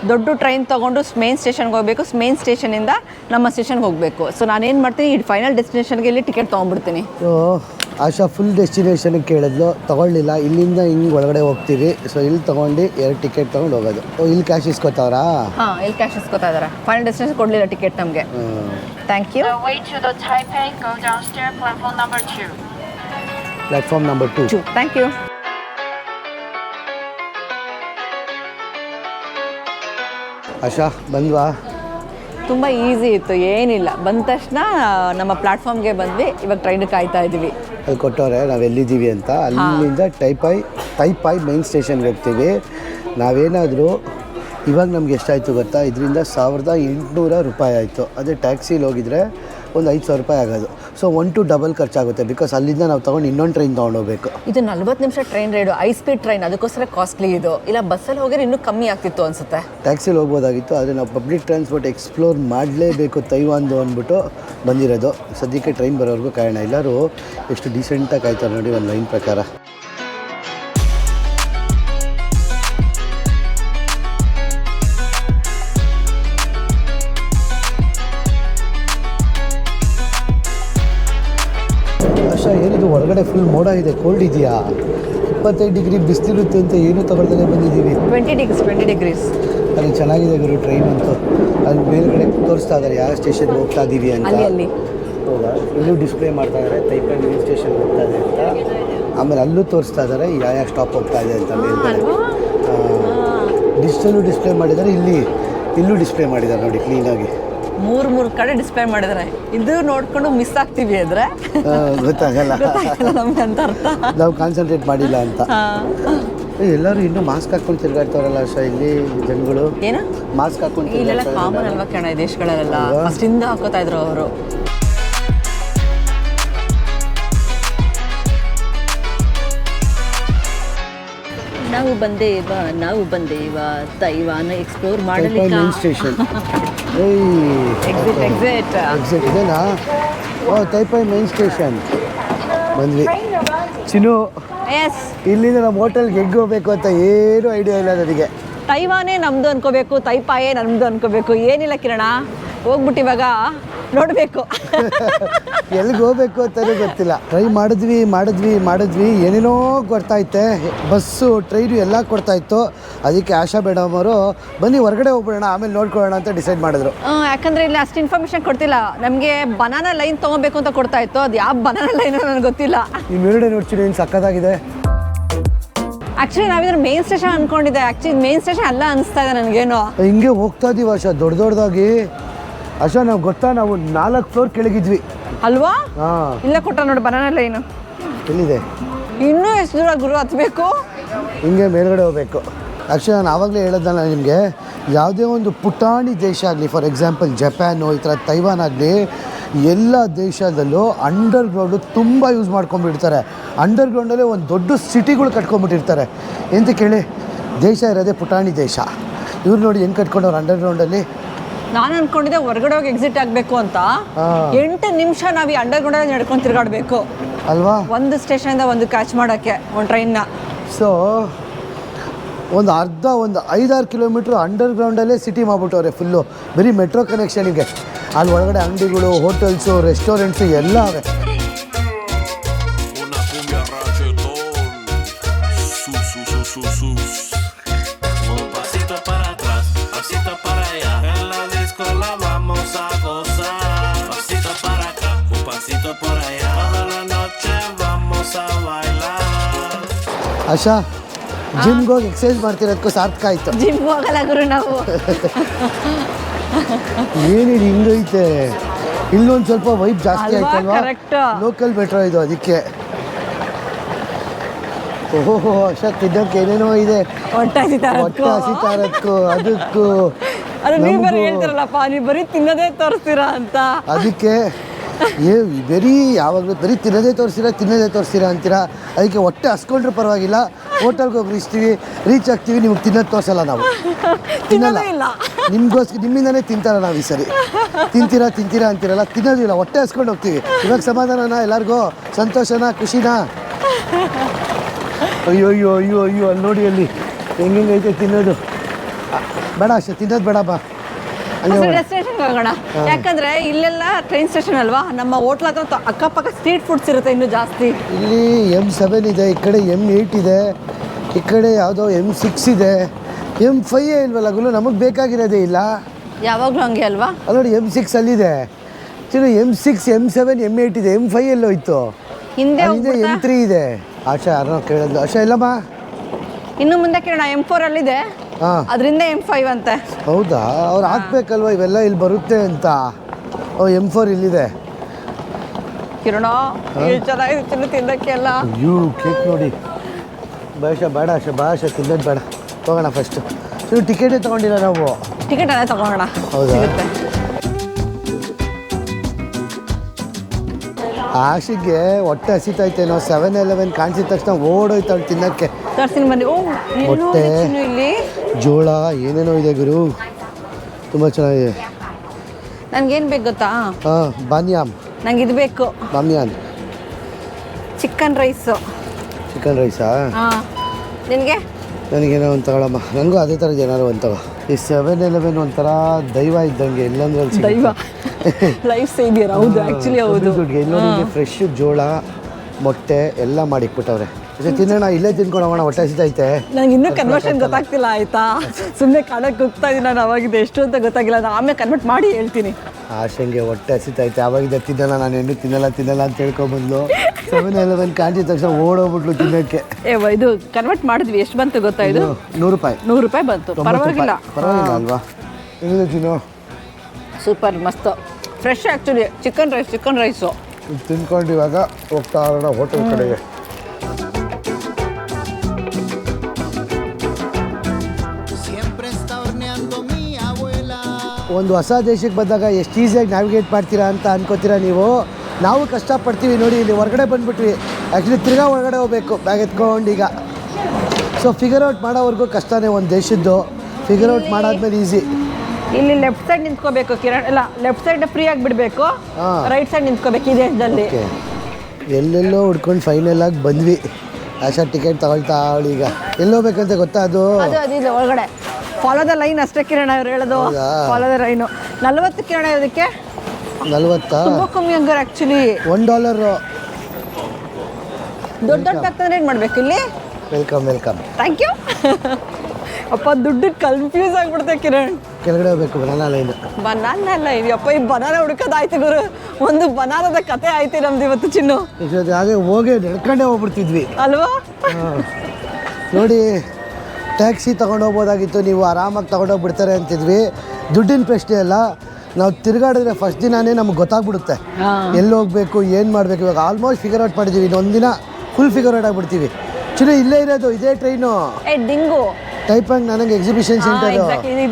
[SPEAKER 3] ದೊಡ್ಡ ಟ್ರೈನ್ ತಗೊಂಡು ಮೇನ್ ಸ್ಟೇಷನ್ಗೆ ಹೋಗ್ಬೇಕು. ಮೇನ್ ಸ್ಟೇಷನಿಂದ ನಮ್ಮ ಸ್ಟೇಷನ್ಗೆ ಹೋಗಬೇಕು. ಸೊ ನಾನೇನು ಮಾಡ್ತೀನಿ ಈ ಫೈನಲ್ ಡೆಸ್ಟಿನೇಷನ್ಗೆ ಇಲ್ಲಿ ಟಿಕೆಟ್ ತೊಗೊಂಡ್ಬಿಡ್ತೀನಿ.
[SPEAKER 2] ಆಶಾ ಫುಲ್ ಡೆಸ್ಟಿನೇಷನ್ಗೆ ಕೇಳಿದ್ಲು. ತಗೊಳ್ಳಿಲ್ಲ. ಇಲ್ಲಿಂದ ಹಿಂಗೆ ಒಳಗಡೆ ಹೋಗ್ತೀವಿ ಸೊ ಇಲ್ಲಿ ತೊಗೊಂಡು ಎರಡು ಟಿಕೆಟ್ ತೊಗೊಂಡು ಹೋಗೋದು. ಓ ಇಲ್ಲಿ ಕ್ಯಾಶ್ ಇಸ್ಕೊತಾವ್ರಾ?
[SPEAKER 3] ಹಾಂ ಇಲ್ಲಿ ಕ್ಯಾಶ್ ಇಸ್ಕೊತಾ ಇದ್ದಾರೆ ಫೈನಲ್ ಡೆಸ್ಟಿನೇಷನ್ ಕೊಡಲಿಲ್ಲ ಟಿಕೆಟ್ ನಮಗೆ. Thank you
[SPEAKER 6] The way to the Taipei, go downstairs platform number two.
[SPEAKER 2] Platform number two
[SPEAKER 3] thank you
[SPEAKER 2] Asha ಬಂದ್ವಾ?
[SPEAKER 3] ತುಂಬ ಈಸಿ ಇತ್ತು. ಏನಿಲ್ಲ. ಬಂದ ತಕ್ಷಣ ನಮ್ಮ ಪ್ಲಾಟ್ಫಾರ್ಮ್ಗೆ ಬಂದ್ವಿ. ಇವಾಗ ಟ್ರೈನ್ ಕಾಯ್ತಾ ಇದ್ದೀವಿ
[SPEAKER 2] ಅಲ್ಲಿ ಕೊಟ್ಟವ್ರೆ ನಾವು ಎಲ್ಲಿದ್ದೀವಿ ಅಂತ. ಅಲ್ಲಿಂದ ಟೈಪಾಯ್ ಟೈಪಾಯ್ ಮೈನ್ ಸ್ಟೇಷನ್ಗೆ ಹೋಗ್ತೀವಿ. ನಾವೇನಾದರೂ ಇವಾಗ ನಮ್ಗೆ ಎಷ್ಟಾಯಿತು ಗೊತ್ತಾ? ಇದರಿಂದ ಸಾವಿರದ ಎಂಟುನೂರ ರೂಪಾಯಿ ಆಯಿತು. ಅದೇ ಟ್ಯಾಕ್ಸಿಲಿ ಹೋಗಿದ್ರೆ ಒಂದು ಐದು ಸಾವಿರ ರೂಪಾಯಿ ಆಗೋದು. ಸೊ ಒನ್ ಟು ಡಬಲ್ ಖರ್ಚಾಗುತ್ತೆ ಬಿಕಾಸ್ ಅಲ್ಲಿಂದ ನಾವು ತಗೊಂಡು ಇನ್ನೊಂದು ಟ್ರೈನ್ ತೊಗೊಂಡು ಹೋಗ್ಬೇಕು
[SPEAKER 3] ಇದು ನಲ್ವತ್ತು ನಿಮಿಷ train ride high speed train ಅದಕ್ಕೋಸ್ಕರ ಕಾಸ್ಟ್ಲಿ ಇದು. ಇಲ್ಲ ಬಸ್ಸಲ್ಲಿ ಹೋಗಿದ್ರೆ ಇನ್ನೂ ಕಮ್ಮಿ ಆಗ್ತಿತ್ತು ಅನ್ಸುತ್ತೆ.
[SPEAKER 2] ಟ್ಯಾಕ್ಸಿಲಿ ಹೋಗ್ಬೋದಾಗಿತ್ತು ಆದರೆ ನಾವು ಪಬ್ಲಿಕ್ ಟ್ರಾನ್ಸ್ಪೋರ್ಟ್ ಎಕ್ಸ್ಪ್ಲೋರ್ ಮಾಡಲೇಬೇಕು ತೈವಾನ್ದು ಅಂದ್ಬಿಟ್ಟು ಬಂದಿರೋದು. ಸದ್ಯಕ್ಕೆ ಟ್ರೈನ್ ಬರೋವರೆಗೂ ಕಾರಣ ಎಲ್ಲರೂ ಎಷ್ಟು ಡೀಸೆಂಟಾಗಿ ಕಾಯ್ತಾರೆ ನೋಡಿ ಒಂದು ಲೈನ್ ಪ್ರಕಾರ. ಏನಿದು ಹೊರಗಡೆ ಫುಲ್ ಮೋಡ ಇದೆ ಕೋಲ್ಡ್ ಇದೆಯಾ? ಇಪ್ಪತ್ತೈದು ಡಿಗ್ರಿ ಬಿಸಿಲಿರುತ್ತೆ ಅಂತ ಏನೂ ತಗೊಳ್ದಲೇ ಬಂದಿದ್ದೀವಿ
[SPEAKER 3] ಟ್ವೆಂಟಿ ಡಿಗ್ರೀಸ್ ಟ್ವೆಂಟಿ ಡಿಗ್ರೀಸ್
[SPEAKER 2] ಅಲ್ಲಿ ಚೆನ್ನಾಗಿದೆ ಗುರು ಟ್ರೈನ್ ಅಂತೂ. ಅಲ್ಲಿ ಮೇಲ್ಗಡೆ ತೋರಿಸ್ತಾ ಇದ್ದಾರೆ ಯಾವ ಸ್ಟೇಷನ್ಗೆ ಹೋಗ್ತಾ ಇದ್ದೀವಿ ಅಂತ.
[SPEAKER 3] ಅಲ್ಲಿ
[SPEAKER 2] ಹೌದಾ? ಇಲ್ಲೂ ಡಿಸ್ಪ್ಲೇ ಮಾಡ್ತಾ ಇದ್ದಾರೆ ತೈಪೈ ಹಿಲ್ ಸ್ಟೇಷನ್ ಹೋಗ್ತಾ ಇದೆ ಅಂತ. ಆಮೇಲೆ ಅಲ್ಲೂ ತೋರಿಸ್ತಾ ಇದ್ದಾರೆ ಯಾವ ಯಾವ ಸ್ಟಾಪ್ ಹೋಗ್ತಾ ಇದೆ ಅಂತ ಮೇಲ್ಗಡೆ. ಡಿಜಿಟಲ್ಲೂ ಡಿಸ್ಪ್ಲೇ ಮಾಡಿದ್ದಾರೆ ಇಲ್ಲಿ ಇಲ್ಲೂ ಡಿಸ್ಪ್ಲೇ ಮಾಡಿದ್ದಾರೆ ನೋಡಿ ಕ್ಲೀನಾಗಿ
[SPEAKER 3] ಮೂರು ಮೂರು ಕಡೆ ಡಿಸ್ಪ್ಲೇ ಮಾಡಿದ್ದಾರೆ ಇದು ನೋಡ್ಕೊಂಡು ಮಿಸ್ ಆಗ್ತೀವಿ ಅಂದ್ರೆ
[SPEAKER 2] ಗೊತ್ತಾಗಲ್ಲ.
[SPEAKER 3] ನಮ್ಗೆ ಅಂತ ಅರ್ಥ.
[SPEAKER 2] ನಾವು ಕಾನ್ಸಂಟ್ರೇಟ್ ಮಾಡಿಲ್ಲ ಅಂತ. ಎಲ್ಲರೂ ಇನ್ನೂ ಮಾಸ್ಕ್ ಹಾಕೊಂಡು ತಿರ್ಗಾಡ್ತಾರಲ್ಲ ಅಷ್ಟ ಇಲ್ಲಿ ಜನಗಳು?
[SPEAKER 3] ಏನು?
[SPEAKER 2] ಮಾಸ್ಕ್ ಹಾಕೊಂಡು
[SPEAKER 3] ಇಲ್ಲೆಲ್ಲ ಕಾಮನ್ ಅಲ್ವಾ ಕಣ ದೇಶಗಳಲ್ಲೆಲ್ಲ. ಅಷ್ಟಿಂದ ಹಾಕೋತಾ ಇದ್ರು ಅವರು. ನಾವು ಬಂದೇವ ನಾವು ಬಂದೇವ ತೈವಾನ್ ಎಕ್ಸ್ಪ್ಲೋರ್ ಮಾಡಲಿಕ್ಕೆ?
[SPEAKER 2] ಮೇನ್ ಸ್ಟೇಷನ್ ಏಯ್.
[SPEAKER 3] ಎಕ್ಸಿಟ್ ಎಕ್ಸಿಟ್
[SPEAKER 2] ಎಕ್ಸಿಟ್ ಇದೇನಾ? ಓ ತೈಪೈ ಮೇನ್ ಸ್ಟೇಷನ್ ಬಂದ್ವಿ. ಚಿನ್ನು
[SPEAKER 3] ಎಸ್
[SPEAKER 2] ಇಲ್ಲಿಂದ ನಮ್ಮ ಹೋಟೆಲ್ಗೆ ಹೆಗ್ ಹೋಗ್ಬೇಕು ಅಂತ ಏನು ಐಡಿಯಾ ಇಲ್ಲ ನನಗೆ.
[SPEAKER 3] ತೈವಾನೇ ನಮ್ದು ಅನ್ಕೋಬೇಕು ತೈಪಾಯೇ ನಮ್ದು ಅನ್ಕೋಬೇಕು. ಏನಿಲ್ಲ ಕಿರಣ ಹೋಗ್ಬಿಟ್ಟು ಇವಾಗ. ನೋಡಬೇಕು.
[SPEAKER 2] ಎಲ್ಲಿಗೆ ಹೋಗ್ಬೇಕು ಅಂತಾನೆ ಗೊತ್ತಿಲ್ಲ. ಟ್ರೈ ಮಾಡಿದ್ವಿ ಮಾಡಿದ್ವಿ ಮಾಡಿದ್ವಿ. ಏನೇನೋ ಕೊಡ್ತಾಯಿತ್ತೆ ಬಸ್ಸು ಟ್ರೈನು ಎಲ್ಲ ಕೊಡ್ತಾಯಿತ್ತು ಅದಕ್ಕೆ ಆಶಾ ಮೇಡಮ್ ಅವರು ಬನ್ನಿ ಹೊರಗಡೆ ಹೋಗ್ಬಿಡೋಣ ಆಮೇಲೆ ನೋಡ್ಕೊಳ್ಳೋಣ ಅಂತ ಡಿಸೈಡ್ ಮಾಡಿದ್ರು.
[SPEAKER 3] ಯಾಕಂದ್ರೆ ಇಲ್ಲಿ ಅಷ್ಟು ಇನ್ಫಾರ್ಮೇಶನ್ ಕೊಡ್ತಿಲ್ಲ. ನಮಗೆ ಬನಾನಾ ಲೈನ್ ತೊಗೋಬೇಕು ಅಂತ ಕೊಡ್ತಾ ಇತ್ತು. ಅದು ಯಾವ ಬನಾನಾ ಲೈನ್ ನನಗೆ ಗೊತ್ತಿಲ್ಲ.
[SPEAKER 2] ನೀವು ಎರಡೇ ನೋಡ್ತೀನಿ ಏನು ಸಕ್ಕತ್ತಾಗಿದೆ
[SPEAKER 3] ಆಕ್ಚುಲಿ ನಾವಿದ್ರ ಮೇನ್ ಸ್ಟೇಷನ್ ಅನ್ಕೊಂಡಿದ್ದೆ. ಆಕ್ಚುಲಿ ಮೇನ್ ಸ್ಟೇಷನ್ ಅಲ್ಲ ಅನಿಸ್ತಾ ಇದೆ ನನಗೇನು.
[SPEAKER 2] ಹಿಂಗೆ ಹೋಗ್ತಾ ಇದೀವಿ ವರ್ಷ ದೊಡ್ಡ ದೊಡ್ಡದಾಗಿ ಆಶಾ ನಾವು ಗೊತ್ತಾ? ನಾವು ನಾಲ್ಕು ಫ್ಲೋರ್ ಕೆಳಗಿದ್ವಿ.
[SPEAKER 3] ಅಲ್ವಾ?
[SPEAKER 2] ಹಾಂ.
[SPEAKER 3] ಇಲ್ಲ ಕೊಟ್ಟ ನೋಡಿ ಬನಾನಾ ಲೈನು
[SPEAKER 2] ಎಲ್ಲಿದೆ?
[SPEAKER 3] ಇನ್ನೂ ಎಷ್ಟು ದೂರ ಗುರು ಹತ್ಬೇಕು?
[SPEAKER 2] ಹಿಂಗೆ ಮೇಲ್ಗಡೆ ಹೋಗ್ಬೇಕು. ಆ್ಯಕ್ಚುಲಿ ನಾನು ಆವಾಗಲೇ ಹೇಳೋದಲ್ಲ ನಿಮಗೆ ಯಾವುದೇ ಒಂದು ಪುಟಾಣಿ ದೇಶ ಆಗಲಿ ಫಾರ್ ಎಕ್ಸಾಂಪಲ್ ಜಪಾನು ಈ ಥರ ತೈವಾನ್ ಆಗಲಿ ಎಲ್ಲ ದೇಶದಲ್ಲೂ ಅಂಡರ್ ಗ್ರೌಂಡು ತುಂಬ ಯೂಸ್ ಮಾಡ್ಕೊಂಡ್ಬಿಡ್ತಾರೆ. ಅಂಡರ್ ಗ್ರೌಂಡಲ್ಲೇ ಒಂದು ದೊಡ್ಡ ಸಿಟಿಗಳು ಕಟ್ಕೊಂಡ್ಬಿಟ್ಟಿರ್ತಾರೆ. ಎಂತ ಕೇಳಿ? ದೇಶ ಇರೋದೇ ಪುಟಾಣಿ ದೇಶ. ಇವ್ರು ನೋಡಿ ಹೆಂಗೆ ಕಟ್ಕೊಂಡವ್ರು ಅಂಡರ್ಗ್ರೌಂಡಲ್ಲಿ
[SPEAKER 3] ನಾನು ಅನ್ಕೊಂಡಿದ್ದೆ ಹೊರಗಡೆ ಹೋಗಿ ಎಕ್ಸಿಟ್ ಆಗಬೇಕು ಅಂತ. ಎಂಟು ನಿಮಿಷ ನಾವು ಈ ಅಂಡರ್ ಗ್ರೌಂಡ್ ನಡ್ಕೊಂಡು ತಿರ್ಗಾಡಬೇಕು.
[SPEAKER 2] ಅಲ್ವಾ?
[SPEAKER 3] ಒಂದು ಸ್ಟೇಷನಿಂದ ಒಂದು ಕ್ಯಾಚ್ ಮಾಡೋಕ್ಕೆ ಒಂದು ಟ್ರೈನ್ನ
[SPEAKER 2] ಸೊ ಒಂದು ಅರ್ಧ ಒಂದು ಐದಾರು ಕಿಲೋಮೀಟ್ರ್ ಅಂಡರ್ಗ್ರೌಂಡಲ್ಲೇ ಸಿಟಿ ಮಾಡ್ಬಿಟ್ಟವ್ರೆ ಫುಲ್ಲು ಬರೀ ಮೆಟ್ರೋ ಕನೆಕ್ಷನಿಗೆ ಅಲ್ಲಿ ಒಳಗಡೆ ಅಂಗಡಿಗಳು ಹೋಟೆಲ್ಸು ರೆಸ್ಟೋರೆಂಟ್ಸು ಎಲ್ಲ ಅವೆ ಆಶಾ ಜಿಮ್ಗೆ ಹೋಗಿ ಎಕ್ಸಸೈಸ್ ಮಾಡ್ತಿರೋದಕ್ಕೂ ಸಾರ್ಥಕ ಆಯ್ತು.
[SPEAKER 3] ಜಿಮ್ ಹೋಗಲ್ಲ ಗುರು ನಾವು.
[SPEAKER 2] ಏನಿದು ಹಿಂಗೈತೆ? ಇಲ್ಲೊಂದು ಸ್ವಲ್ಪ ವೈಬ್ ಜಾಸ್ತಿ
[SPEAKER 3] ಅಲ್ವಾ?
[SPEAKER 2] ಆಯ್ತಲ್ವಾ?
[SPEAKER 3] Correct.
[SPEAKER 2] ಲೋಕಲ್ ಬೆಟ್ರೋ ಇದು ಅದಕ್ಕೆ. ಓಹೋ ಅಶಾ ತಿನ್ನೋಕೆ ಏನೇನೋ ಇದೆ.
[SPEAKER 3] ಹೊಟ್ಟೆ ಹಸಿತಾ
[SPEAKER 2] ಹೊಟ್ಟೆ ಹಸಿತಾ ಇರೋದಕ್ಕೂ ಅದಕ್ಕೂ.
[SPEAKER 3] ಅದು ನೀವು ಬೇರೆ
[SPEAKER 2] ನಮಗೂ-
[SPEAKER 3] ಹೇಳ್ತಿರಲ್ಲಪ್ಪ ನೀವು ಬರೀ ತಿನ್ನೋದೇ ತೋರಿಸ್ತೀರಾ ಅಂತ.
[SPEAKER 2] ಅದಕ್ಕೆ ಏ ಬರೀ ಯಾವಾಗಲೂ ಬರೀ ತಿನ್ನೋದೇ ತೋರಿಸಿರ ತಿನ್ನೋದೇ ತೋರಿಸ್ತೀರಾ ಅಂತೀರಾ? ಅದಕ್ಕೆ ಹೊಟ್ಟೆ ಹಸ್ಕೊಂಡ್ರೆ ಪರವಾಗಿಲ್ಲ. ಹೋಟೆಲ್ಗೆ ಹೋಗಿ ಇಸ್ತೀವಿ ರೀಚ್ ಆಗ್ತೀವಿ ನಿಮ್ಗೆ ತಿನ್ನೋದು ತೋರಿಸಲ್ಲ ನಾವು. <laughs> ತಿನ್ನಲ್ಲ. ನಿಮ್ಗೋಸ್ಕರ ನಿಮ್ಮಿಂದನೇ ತಿಂತಾರ ನಾವು ಈ ಸರಿ. ತಿಂತೀರಾ ತಿಂತೀರಾ ಅಂತೀರಲ್ಲ ತಿನ್ನೋದಿಲ್ಲ ಹೊಟ್ಟೆ ಹಸ್ಕೊಂಡು ಹೋಗ್ತೀವಿ. ಇವಾಗ ಸಮಾಧಾನನಾ ಎಲ್ಲರಿಗೂ ಸಂತೋಷನಾ ಖುಷಿನಾ? ಅಯ್ಯೋ ಅಯ್ಯೋ ಅಯ್ಯೋ ಅಯ್ಯೋ ಅಲ್ಲಿ ನೋಡಿ ಅಲ್ಲಿ. ಹೆಂಗೈತೆ ತಿನ್ನೋದು? ಬೇಡ ಅಷ್ಟೇ ತಿನ್ನೋದು ಬೇಡ ಬಾ.
[SPEAKER 3] ಡೆಸ್ಟಿನೇಷನ್ಗೆ ಹೋಗೋಣ. ಯಾಕಂದ್ರೆ ಇಲ್ಲೆಲ್ಲ ಟ್ರೈನ್ ಸ್ಟೇಷನ್ ಅಲ್ವಾ? ನಮ್ಮ ಹೋಟ್ಲ್ ಹತ್ರ ಅಕ್ಕಪಕ್ಕ ಸ್ಟ್ರೀಟ್ ಫುಡ್ಸ್ ಇರುತ್ತೆ ಇನ್ನು ಜಾಸ್ತಿ.
[SPEAKER 2] ಇಲ್ಲಿ ಎಂ ಸೆವೆನ್ ಇದೆ ಈ ಕಡೆ ಎಂ ಏಯ್ಟ್ ಇದೆ ಈ ಕಡೆ ಯಾವುದೋ ಎಂ ಸಿಕ್ಸ್ ಇದೆ. ಎಂ ಫೈಯೇ ಇಲ್ವಲ್ಲ ಗುಲು ನಮಗೆ ಬೇಕಾಗಿರೋದೇ ಇಲ್ಲ.
[SPEAKER 3] ಯಾವಾಗಲೂ ಹಂಗೆ ಅಲ್ವಾ?
[SPEAKER 2] ಅಲ್ಲ ನೋಡಿ ಎಂ ಸಿಕ್ಸ್ ಅಲ್ಲಿದೆ. Chinnu M six M seven M eight ಇದೆ ಎಂ ಫೈ ಎಲ್ಲೋ ಇತ್ತು.
[SPEAKER 3] ಹಿಂದೆ ಹೋಗ್ಬಿಡ್ತಾ?
[SPEAKER 2] ಎಂ ತ್ರೀ ಇದೆ. ಆಶಾ ಯಾರನ್ನೋ ಕೇಳೋದು. ಆಶಾ ಇಲ್ಲಮ್ಮ
[SPEAKER 3] ಇನ್ನು ಮುಂದೆ ಕೇಳೋಣ ಎಂ ಫೋರ್ ಅಲ್ಲಿದೆ. ಅದರಿಂದ ಎಂ ಫೈವ್ ಅಂತೆ.
[SPEAKER 2] ಹೌದಾ? ಅವ್ರು ಹಾಕ್ಬೇಕಲ್ವ? ಇವೆಲ್ಲ ಇಲ್ಲಿ ಬರುತ್ತೆ ಅಂತ. ಓ ಎಂ ಫೋರ್ ಇಲ್ಲಿದೆ.
[SPEAKER 3] ಕಿರಣ ಎಷ್ಟು ಚೆನ್ನಾಗಿದೆ ತಿನ್ನು ತಿನ್ನಕ್ಕೆ ಎಲ್ಲ.
[SPEAKER 2] ಅಯ್ಯೋ ಕೇಕ್ ನೋಡಿ. ಭಾಷ ಬೇಡ ಆಶಾ ಭಾಷೆ ತಿನ್ನೋದು ಬೇಡ. ಹೋಗೋಣ ಫಸ್ಟು ನೀವು ಟಿಕೆಟೇ ತೊಗೊಂಡಿಲ್ಲ ನಾವು.
[SPEAKER 3] ಟಿಕೆಟ್ ಅಲ್ಲೇ ತಗೊಳ್ಳೋಣ
[SPEAKER 2] ಹೌದಾ? ಆಶಿಗೆ ಹೊಟ್ಟೆ ಹಸಿತಾಯ್ತೇನೋ ಸೆವೆನ್ ಎಲೆವೆನ್ ಕಾಣಿಸಿದ ತಕ್ಷಣ ಓಡೋಯ್ತಾಳೆ ತಿನ್ನಕ್ಕೆ.
[SPEAKER 3] ತರ್ತೀನಿ
[SPEAKER 2] ಜೋಳ ಏನೇನೋ ಇದೆ ಗುರು. ತುಂಬ ಚೆನ್ನಾಗಿದೆ.
[SPEAKER 3] ನನಗೇನು ಬೇಕು ಗೊತ್ತಾ?
[SPEAKER 2] ಹಾಂ ಬಾನ್ಯಾಮ್.
[SPEAKER 3] ನಂಗೆ ಇದು ಬೇಕು.
[SPEAKER 2] ಬಾಮ್ಯಾನ್
[SPEAKER 3] ಚಿಕನ್ ರೈಸು.
[SPEAKER 2] ಚಿಕನ್ ರೈಸಾ?
[SPEAKER 3] ಹಾಂ. ನಿನಗೆ
[SPEAKER 2] ನನಗೇನೋ ಒಂದು ತಗೊಳಮ್ಮ. ನನಗೂ ಅದೇ ಥರ ಏನಾದ್ರು ಒಂದು ತಗೋ ಈ ಸೆವೆನ್ ಎಲೆವೆನ್ ಒಂಥರ ದೈವ ಇದ್ದಂಗೆ ಇಲ್ಲಂದ್ರೆ ಅಲ್ಲಿ.
[SPEAKER 3] ದೈವ. ಲೈಫ್ ಸೇವಿಯರ್ ಹೌದು ಆ್ಯಕ್ಚುಲಿ ಹೌದು.
[SPEAKER 2] ದುಡ್ಡಿಗೆ ಫ್ರೆಶ್ ಜೋಳ ಮೊಟ್ಟೆ ಎಲ್ಲ ಮಾಡಿಕ್ಬಿಟ್ಟವ್ರೆ ಅದೇ ತಿನ್ನೋಣ ಇಲ್ಲೇ ತಿನ್ಕೊಳೋಣ ಹೊಟ್ಟೆ ಹಸಿತೈತೆ.
[SPEAKER 3] ನಂಗೆ ಇನ್ನೂ ಕನ್ವರ್ಷನ್ ಗೊತ್ತಾಗ್ತಿಲ್ಲ ಆಯ್ತಾ? ಸುಮ್ಮನೆ ಕಾಣಕ್ಕೆ ಹೋಗ್ತಾ ಇದ್ದೀನಿ ನಾನು ಅವಾಗಿದ್ದು ಎಷ್ಟು ಅಂತ ಗೊತ್ತಾಗಿಲ್ಲ. ನಾನು ಆಮೇಲೆ ಕನ್ವರ್ಟ್ ಮಾಡಿ ಹೇಳ್ತೀನಿ.
[SPEAKER 2] ಆಶಂಗೆ ಹೊಟ್ಟೆ ಹಸಿತೈತೆ. ಅವಾಗಿದ್ದ ತಿನ್ನಲ್ಲ ನಾನು ಹೆಣ್ಣು ತಿನ್ನಲ್ಲ ತಿನ್ನಲ್ಲ ಅಂತ ಹೇಳ್ಕೊಂಬಂದ್ಲು. ಸೆವೆನ್ ಎಲೆವೆನ್ ಕಾಣಿಸಿದ ತಕ್ಷಣ ಓಡೋಗ್ಬಿಟ್ಲು ತಿನ್ನೋಕ್ಕೆ.
[SPEAKER 3] ಏ ಇದು ಕನ್ವರ್ಟ್ ಮಾಡಿದ್ವಿ. ಎಷ್ಟು ಬಂತು ಗೊತ್ತಾ ಇದು?
[SPEAKER 2] ಇದು ನೂರು ರೂಪಾಯಿ.
[SPEAKER 3] ನೂರು ರೂಪಾಯಿ ಬಂತು. ಪರವಾಗಿಲ್ಲ.
[SPEAKER 2] ಪರವಾಗಿಲ್ಲ ಅಲ್ವಾ? ಹೆಂಗಿದೆ ತಿನ್ನು?
[SPEAKER 3] ಸೂಪರ್ ಮಸ್ತ್. Fresh actually chicken rice chicken rice
[SPEAKER 2] ಇದು ತಿನ್ಕೊಂಡು ಇವಾಗ ಹೋಗ್ತಾ ಇರೋಣ ಹೋಟೆಲ್ ಕಡೆಗೆ. ಒಂದು ಹೊಸ ದೇಶಕ್ಕೆ ಬಂದಾಗ ಎಷ್ಟು ಈಸಿಯಾಗಿ ನ್ಯಾವಿಗೇಟ್ ಮಾಡ್ತೀರಾ ಅಂತ ಅನ್ಕೋತೀರಾ ನೀವು? ನಾವು ಕಷ್ಟಪಡ್ತೀವಿ ನೋಡಿ ಇಲ್ಲಿ ಹೊರಗಡೆ ಬಂದುಬಿಟ್ವಿ. ಆ್ಯಕ್ಚುಲಿ ತಿರ್ಗಾ ಹೊರಗಡೆ ಹೋಗ್ಬೇಕು ಬ್ಯಾಗ್ ಎತ್ಕೊಂಡು ಈಗ. ಸೊ ಫಿಗರ್ ಔಟ್ ಮಾಡೋವರೆಗೂ ಕಷ್ಟನೇ ಒಂದು ದೇಶದ್ದು. ಫಿಗರ್ ಔಟ್ ಮಾಡಾದ್ಮೇಲೆ ಈಸಿ
[SPEAKER 3] ಇಲ್ಲಿ ಲೆಫ್ಟ್ ಸೈಡ್ ನಿಂತ್ಕೋಬೇಕು ಕಿರಣ್. ಇಲ್ಲ ಲೆಫ್ಟ್ ಸೈಡ್ ಫ್ರೀ ಆಗಿ ಬಿಡಬೇಕು. ರೈಟ್ ಸೈಡ್ ನಿಂತ್ಕೋಬೇಕು ಈ ದೇಶದಲ್ಲಿ
[SPEAKER 2] ಎಲ್ಲೆಲ್ಲೋ ಹುಡ್ಕೊಂಡು ಫೈನಲ್ ಆಗಿ ಬಂದ್ವಿ. ಆಶಾ ಟಿಕೆಟ್ ತಗೊಳ್ತಾ ಅವಳು ಈಗ. ಎಲ್ಲೋಗ್ಬೇಕಂತ ಗೊತ್ತಾ ಅದು?
[SPEAKER 3] ಒಳಗಡೆ. ಫಾಲೋ ದ ಲೈನ್ ಅಷ್ಟೇ ಕಿರಣ ಅವ್ರು ಹೇಳೋದು? ಫಾಲೋ ದ ಲೈನು ನಲ್ವತ್ತು ಕಿರಣ ಇದಕ್ಕೆ?
[SPEAKER 2] ನಲ್ವತ್ತಾ?
[SPEAKER 3] ತುಂಬ ಕಮ್ಮಿ ಹಂಗಾರೆ ಆ್ಯಕ್ಚುಲಿ
[SPEAKER 2] ಒನ್ ಡಾಲರ್
[SPEAKER 3] ದೊಡ್ಡ ದೊಡ್ಡ ಆಗ್ತಂದ್ರೆ ಏನು ಮಾಡ್ಬೇಕು ಇಲ್ಲಿ?
[SPEAKER 2] ವೆಲ್ಕಮ್ ವೆಲ್ಕಮ್
[SPEAKER 3] ಥ್ಯಾಂಕ್ ಯು ಅಪ್ಪ ದುಡ್ಡು ಕನ್ಫ್ಯೂಸ್ ಆಗ್ಬಿಡುತ್ತೆ ಕಿರಣ್.
[SPEAKER 2] ಕೆಳಗಡೆ ಹೋಗ್ಬೇಕು ಬನಾನಾ ಲೈನ್
[SPEAKER 3] ಬನಾನ ಲೈನ್ ಅಪ್ಪ ಈ ಬನಾನ ಹುಡುಕೋದಾಯ್ತು ಗುರು. ಒಂದು ಬನಾನದ ಕತೆ ಆಯ್ತು ನಮ್ದು ಇವತ್ತು ಚಿನ್ನು.
[SPEAKER 2] ಹಾಗೆ ಹೋಗಿ ನಡ್ಕೊಂಡೇ ಹೋಗ್ಬಿಡ್ತಿದ್ವಿ.
[SPEAKER 3] ಅಲ್ವಾ?
[SPEAKER 2] ನೋಡಿ ಟ್ಯಾಕ್ಸಿ ತೊಗೊಂಡೋಗ್ಬೋದಾಗಿತ್ತು ನೀವು ಆರಾಮಾಗಿ ತೊಗೊಂಡೋಗ್ಬಿಡ್ತಾರೆ ಅಂತಿದ್ವಿ. ದುಡ್ಡಿನ ಪ್ರಶ್ನೆ ಅಲ್ಲ ನಾವು ತಿರುಗಾಡಿದ್ರೆ ಫಸ್ಟ್ ದಿನಾನೇ ನಮ್ಗೆ ಗೊತ್ತಾಗ್ಬಿಡುತ್ತೆ. ಎಲ್ಲಿ ಹೋಗಬೇಕು ಏನು ಮಾಡಬೇಕು ಇವಾಗ ಆಲ್ಮೋಸ್ಟ್ ಫಿಗರ್ ಔಟ್ ಮಾಡಿದ್ದೀವಿ ಇನ್ನೊಂದಿನ ಫುಲ್ ಫಿಗರ್ ಔಟ್ ಆಗಿಬಿಡ್ತೀವಿ. ಚಿನ್ನ ಇಲ್ಲೇ ಇರೋದು ಇದೇ ಟ್ರೈನು
[SPEAKER 3] ಡಿಂಗು
[SPEAKER 2] ಟೈಪ್ ಹಂಗೆ ನನಗೆ ಎಕ್ಸಿಬಿಷನ್ ಸೆಂಟರ್